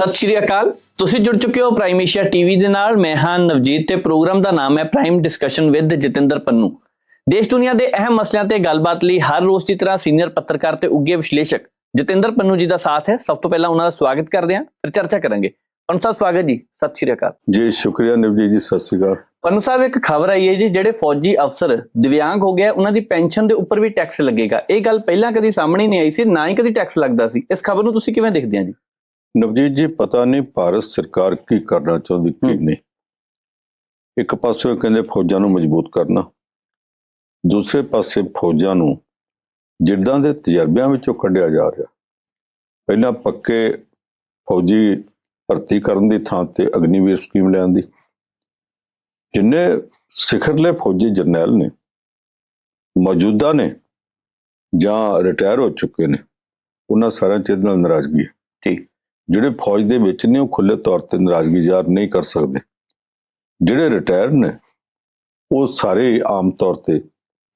ਸਤਿ ਸ਼੍ਰੀ ਅਕਾਲ। ਤੁਸੀਂ ਜੁੜ ਚੁੱਕੇ ਹੋ ਪ੍ਰਾਈਮ ਏਸ਼ੀਆ ਟੀਵੀ ਦੇ ਨਾਲ। ਮੈਂ ਹਾਂ ਨਵਜੀਤ ਤੇ ਪ੍ਰੋਗਰਾਮ ਦਾ ਨਾਮ ਹੈ prime discussion with Jatinder Pannu. ਦੇਸ਼ ਦੁਨੀਆ ਦੇ ਅਹਿਮ ਮਸਲਿਆਂ ਤੇ ਗੱਲਬਾਤ ਲਈ ਹਰ ਰੋਜ਼ ਦੀ ਤਰ੍ਹਾਂ ਸੀਨੀਅਰ ਪੱਤਰਕਾਰ ਤੇ ਉੱਗੇ ਵਿਸ਼ਲੇਸ਼ਕ ਜਤਿੰਦਰ ਪੰਨੂ ਜੀ ਦਾ ਸਾਥ ਹੈ। ਸਭ ਤੋਂ ਪਹਿਲਾਂ ਉਹਨਾਂ ਦਾ ਸਵਾਗਤ ਕਰਦੇ ਹਾਂ ਫਿਰ ਚਰਚਾ ਕਰਾਂਗੇ। ਪੰਨੂ ਸਾਹਿਬ ਸਵਾਗਤ ਜੀ। ਸਤਿ ਸ਼੍ਰੀ ਅਕਾਲ। ਜੀ ਸ਼ੁਕਰੀਆ ਨਿਵਜੀ ਜੀ ਸਤਿ ਸ਼੍ਰੀ ਅਕਾਲ। ਪੰਨੂ ਸਾਹਿਬ ਇੱਕ ਖਬਰ ਆਈ ਹੈ ਜੀ ਜਿਹੜੇ ਫੌਜੀ ਅਫਸਰ ਦਿਵਿਆਂਗ ਹੋ ਗਿਆ ਉਹਨਾਂ ਦੀ ਪੈਨਸ਼ਨ ਦੇ ਉੱਪਰ ਵੀ ਟੈਕਸ ਲੱਗੇਗਾ। ਇਹ ਗੱਲ ਪਹਿਲਾਂ ਕਦੀ ਸਾਹਮਣੇ ਨਹੀਂ ਆਈ ਸੀ ਨਾ ਹੀ ਕਦੀ ਟੈਕਸ ਲੱਗਦਾ ਸੀ। ਇਸ ਖਬਰ ਨੂੰ ਤੁਸੀਂ ਕਿਵੇਂ ਦੇਖਦੇ ਹੋ ਜੀ? ਨਵਜੀਤ ਜੀ ਪਤਾ ਨਹੀਂ ਭਾਰਤ ਸਰਕਾਰ ਕੀ ਕਰਨਾ ਚਾਹੁੰਦੀ ਕੀ। ਨਹੀਂ। ਇੱਕ ਪਾਸੇ ਕਹਿੰਦੇ ਫੌਜਾਂ ਨੂੰ ਮਜ਼ਬੂਤ ਕਰਨਾ ਦੂਸਰੇ ਪਾਸੇ ਫੌਜਾਂ ਨੂੰ ਜਿੱਦਾਂ ਦੇ ਤਜਰਬਿਆਂ ਵਿੱਚੋਂ ਕੱਢਿਆ ਜਾ ਰਿਹਾ। ਪਹਿਲਾਂ ਪੱਕੇ ਫੌਜੀ ਭਰਤੀ ਕਰਨ ਦੀ ਥਾਂ ਤੇ ਅਗਨੀਵੀਰ ਸਕੀਮ ਲੈਣ ਦੀ। ਜਿੰਨੇ ਸਿਖਰਲੇ ਫੌਜੀ ਜਰਨੈਲ ਨੇ ਮੌਜੂਦਾ ਨੇ ਜਾਂ ਰਿਟਾਇਰ ਹੋ ਚੁੱਕੇ ਨੇ ਉਹਨਾਂ ਸਾਰਿਆਂ ਚ ਇਹਦੇ ਨਾਲ ਨਾਰਾਜ਼ਗੀ ਹੈ। ਠੀਕ। ਜਿਹੜੇ ਫੌਜ ਦੇ ਵਿੱਚ ਨੇ, ਉਹ ਖੁੱਲੇ ਤੌਰ ਤੇ ਨਾਰਾਜ਼ਗੀ ਜ਼ਾਹਰ ਨਹੀਂ ਕਰ ਸਕਦੇ। ਜਿਹੜੇ ਰਿਟਾਇਰ ਨੇ, ਉਹ ਸਾਰੇ ਆਮ ਤੌਰ ਤੇ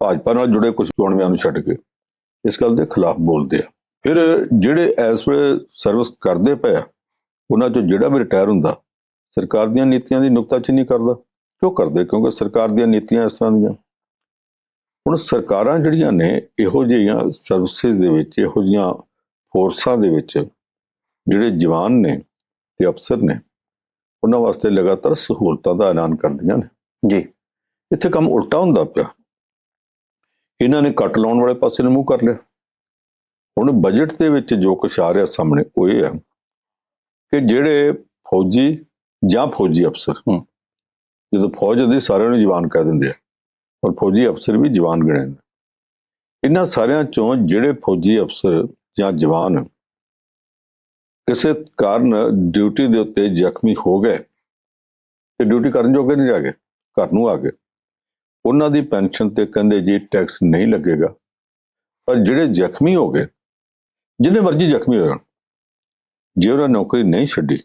ਭਾਜਪਾ ਨਾਲ ਜੁੜੇ ਕੁਝ ਚੋਣਵਿਆਂ ਨੂੰ ਛੱਡ ਕੇ ਇਸ ਗੱਲ ਦੇ ਖਿਲਾਫ ਬੋਲਦੇ ਆ। ਫਿਰ ਜਿਹੜੇ ਇਸ ਵੇਲੇ ਸਰਵਿਸ ਕਰਦੇ ਪਏ ਆ, ਉਹਨਾਂ ਚੋਂ ਜਿਹੜਾ ਵੀ ਰਿਟਾਇਰ ਹੁੰਦਾ, ਸਰਕਾਰ ਦੀਆਂ ਨੀਤੀਆਂ ਦੀ ਨੁਕਤਾਚੀਨੀ ਕਰਦਾ। ਕਿਉਂ ਕਰਦੇ? ਕਿਉਂਕਿ ਸਰਕਾਰ ਦੀਆਂ ਨੀਤੀਆਂ ਇਸ ਤਰ੍ਹਾਂ ਦੀਆਂ। ਹੁਣ ਸਰਕਾਰਾਂ ਜਿਹੜੀਆਂ ਨੇ, ਇਹੋ ਜਿਹੀਆਂ ਸਰਵਿਸਿਜ਼ ਦੇ ਵਿੱਚ, ਇਹੋ ਜਿਹੀਆਂ ਫੋਰਸਾਂ ਦੇ ਵਿੱਚ ਜਿਹੜੇ ਜਵਾਨ ਨੇ ਤੇ ਅਫਸਰ ਨੇ ਉਹਨਾਂ ਵਾਸਤੇ ਲਗਾਤਾਰ ਸਹੂਲਤਾਂ ਦਾ ਐਲਾਨ ਕਰਦੀਆਂ ਨੇ। ਜੀ। ਇੱਥੇ ਕੰਮ ਉਲਟਾ ਹੁੰਦਾ ਪਿਆ। ਇਹਨਾਂ ਨੇ ਕੱਟ ਲਾਉਣ ਵਾਲੇ ਪਾਸੇ ਨੂੰ ਮੂੰਹ ਕਰ ਲਿਆ। ਹੁਣ ਬਜਟ ਦੇ ਵਿੱਚ ਜੋ ਕੁਛ ਆ ਰਿਹਾ ਸਾਹਮਣੇ ਉਹ ਇਹ ਹੈ ਕਿ ਜਿਹੜੇ ਫੌਜੀ ਜਾਂ ਫੌਜੀ ਅਫਸਰ। ਜਦੋਂ ਫੌਜ ਦੇ ਸਾਰਿਆਂ ਨੂੰ ਜਵਾਨ ਕਹਿ ਦਿੰਦੇ ਆ ਔਰ ਫੌਜੀ ਅਫਸਰ ਵੀ ਜਵਾਨ ਗਣੇ ਨੇ। ਇਹਨਾਂ ਸਾਰਿਆਂ ਚੋਂ ਜਿਹੜੇ ਫੌਜੀ ਅਫਸਰ ਜਾਂ ਜਵਾਨ ਕਿਸੇ ਕਾਰਨ ਡਿਊਟੀ ਦੇ ਉੱਤੇ ਜ਼ਖਮੀ ਹੋ ਗਏ ਤੇ ਡਿਊਟੀ ਕਰਨ ਜੋਗੇ ਨਹੀਂ ਰਹਿ ਗਏ, ਘਰ ਨੂੰ ਆ ਗਏ। ਉਹਨਾਂ ਦੀ ਪੈਨਸ਼ਨ ਤੇ ਕਹਿੰਦੇ ਜੀ ਟੈਕਸ ਨਹੀਂ ਲੱਗੇਗਾ, ਪਰ ਜਿਹੜੇ ਜ਼ਖਮੀ ਹੋ ਗਏ ਜਿੰਨੇ ਮਰਜ਼ੀ ਜ਼ਖਮੀ ਹੋ ਜਾਣ ਜੇ ਉਹਨਾਂ ਨੌਕਰੀ ਨਹੀਂ ਛੱਡੀ,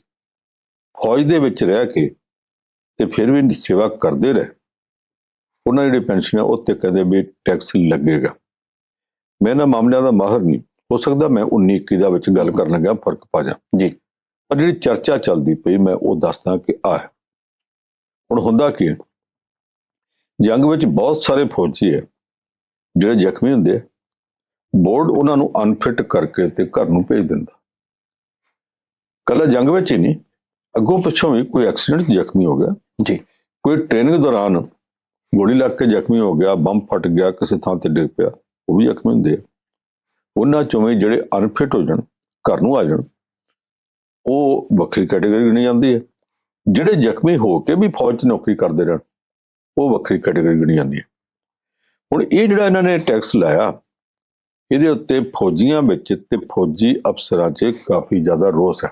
ਫੌਜ ਦੇ ਵਿੱਚ ਰਹਿ ਕੇ ਤੇ ਫਿਰ ਵੀ ਸੇਵਾ ਕਰਦੇ ਰਹੇ, ਉਹਨਾਂ ਦੀ ਜਿਹੜੀ ਪੈਨਸ਼ਨ ਹੈ, ਉਹ ਤੇ ਕਹਿੰਦੇ ਵੀ ਟੈਕਸ ਲੱਗੇਗਾ। ਮੈਂ ਨਾ ਮਾਮਲਿਆਂ ਦਾ ਮਾਹਰ ਨਹੀਂ। ਹੋ ਸਕਦਾ ਮੈਂ 19 21 ਦਾ ਵਿੱਚ ਗੱਲ ਕਰਨ ਲੱਗਾ ਫ਼ਰਕ ਪਾ ਜਾ। ਜੀ। ਪਰ ਜਿਹੜੀ ਚਰਚਾ ਚੱਲਦੀ ਪਈ ਮੈਂ ਉਹ ਦੱਸਦਾ ਕਿ ਆ ਹੁਣ ਹੁੰਦਾ ਕੀ ਜੰਗ ਵਿੱਚ ਬਹੁਤ ਸਾਰੇ ਫੌਜੀ ਹੈ ਜਿਹੜੇ ਜ਼ਖਮੀ ਹੁੰਦੇ ਆ। ਬੋਰਡ ਉਹਨਾਂ ਨੂੰ ਅਨਫਿਟ ਕਰਕੇ ਤੇ ਘਰ ਨੂੰ ਭੇਜ ਦਿੰਦਾ। ਕੱਲਾ ਜੰਗ ਵਿੱਚ ਹੀ ਨਹੀਂ ਅੱਗੋਂ ਪਿੱਛੋਂ ਵੀ ਕੋਈ ਐਕਸੀਡੈਂਟ ਜ਼ਖਮੀ ਹੋ ਗਿਆ। ਜੀ। ਕੋਈ ਟ੍ਰੇਨਿੰਗ ਦੌਰਾਨ ਗੋਲੀ ਲੱਗ ਕੇ ਜ਼ਖਮੀ ਹੋ ਗਿਆ ਬੰਬ ਫਟ ਗਿਆ ਕਿਸੇ ਥਾਂ ਤੇ ਡਿੱਗ ਪਿਆ ਉਹ ਵੀ ਜ਼ਖਮੀ ਹੁੰਦੇ ਆ। ਉਹਨਾਂ ਚੋਂ ਵੀ ਜਿਹੜੇ ਅਨਫਿਟ ਹੋ ਜਾਣ, ਘਰ ਨੂੰ ਆ ਜਾਣ, ਉਹ ਵੱਖਰੀ ਕੈਟਾਗਰੀ ਗਿਣੀ ਜਾਂਦੀ ਹੈ। ਜਿਹੜੇ ਜ਼ਖਮੀ ਹੋ ਕੇ ਵੀ ਫੌਜ 'ਚ ਨੌਕਰੀ ਕਰਦੇ ਰਹਿਣ, ਉਹ ਵੱਖਰੀ ਕੈਟਾਗਰੀ ਗਿਣੀ ਜਾਂਦੀ ਹੈ। ਹੁਣ ਇਹ ਜਿਹੜਾ ਇਹਨਾਂ ਨੇ ਟੈਕਸ ਲਾਇਆ, ਇਹਦੇ ਉੱਤੇ ਫੌਜੀਆਂ ਵਿੱਚ ਤੇ ਫੌਜੀ ਅਫਸਰਾਂ 'ਚ ਕਾਫੀ ਜ਼ਿਆਦਾ ਰੋਸ ਹੈ।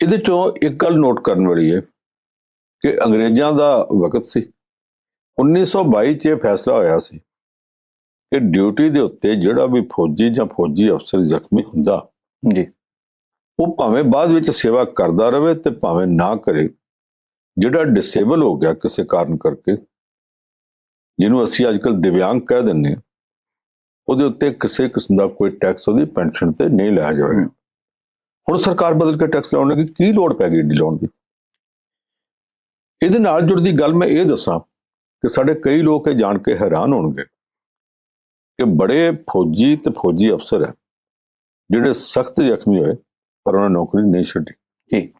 ਇਹਦੇ ਚੋਂ ਇੱਕ ਗੱਲ ਨੋਟ ਕਰਨ ਵਾਲੀ ਹੈ ਕਿ ਅੰਗਰੇਜ਼ਾਂ ਦਾ ਵਕਤ ਸੀ। 1922 'ਚ ਇਹ ਫੈਸਲਾ ਹੋਇਆ ਸੀ ਕਿ ਡਿਊਟੀ ਦੇ ਉੱਤੇ ਜਿਹੜਾ ਵੀ ਫੌਜੀ ਜਾਂ ਫੌਜੀ ਅਫਸਰ ਜ਼ਖਮੀ ਹੁੰਦਾ ਜੀ। ਉਹ ਭਾਵੇਂ ਬਾਅਦ ਵਿੱਚ ਸੇਵਾ ਕਰਦਾ ਰਵੇ ਤੇ ਭਾਵੇਂ ਨਾ ਕਰੇ ਜਿਹੜਾ ਡਿਸੇਬਲ ਹੋ ਗਿਆ ਕਿਸੇ ਕਾਰਨ ਕਰਕੇ ਜਿਹਨੂੰ ਅਸੀਂ ਅੱਜਕੱਲ ਦਿਵਿਆਂਗ ਕਹਿ ਦਿੰਨੇ ਹਾਂ, ਉਹਦੇ ਉੱਤੇ ਕਿਸੇ ਕਿਸਮ ਦਾ ਕੋਈ ਟੈਕਸ ਉਹਦੀ ਪੈਨਸ਼ਨ ਤੇ ਨਹੀਂ ਲਾਇਆ ਜਾਵੇਗਾ। ਹੁਣ ਸਰਕਾਰ ਬਦਲ ਕੇ ਟੈਕਸ ਲਾਉਣ ਲੱਗੀ ਕੀ ਲੋੜ ਪੈ ਗਈ ਲਾਉਣ ਦੀ? ਇਹਦੇ ਨਾਲ ਜੁੜਦੀ ਗੱਲ ਮੈਂ ਇਹ ਦੱਸਾਂ ਕਿ ਸਾਡੇ ਕਈ ਲੋਕ ਇਹ ਜਾਣ ਕੇ ਹੈਰਾਨ ਹੋਣਗੇ। ਕਿ ਬੜੇ ਫੌਜੀ ਤੇ ਫੌਜੀ ਅਫਸਰ ਹੈ ਜਿਹੜੇ ਸਖਤ ਜ਼ਖਮੀ ਹੋਏ ਪਰ ਉਹਨਾਂ ਨੌਕਰੀ ਨਹੀਂ ਛੱਡੀ। ਜੀ।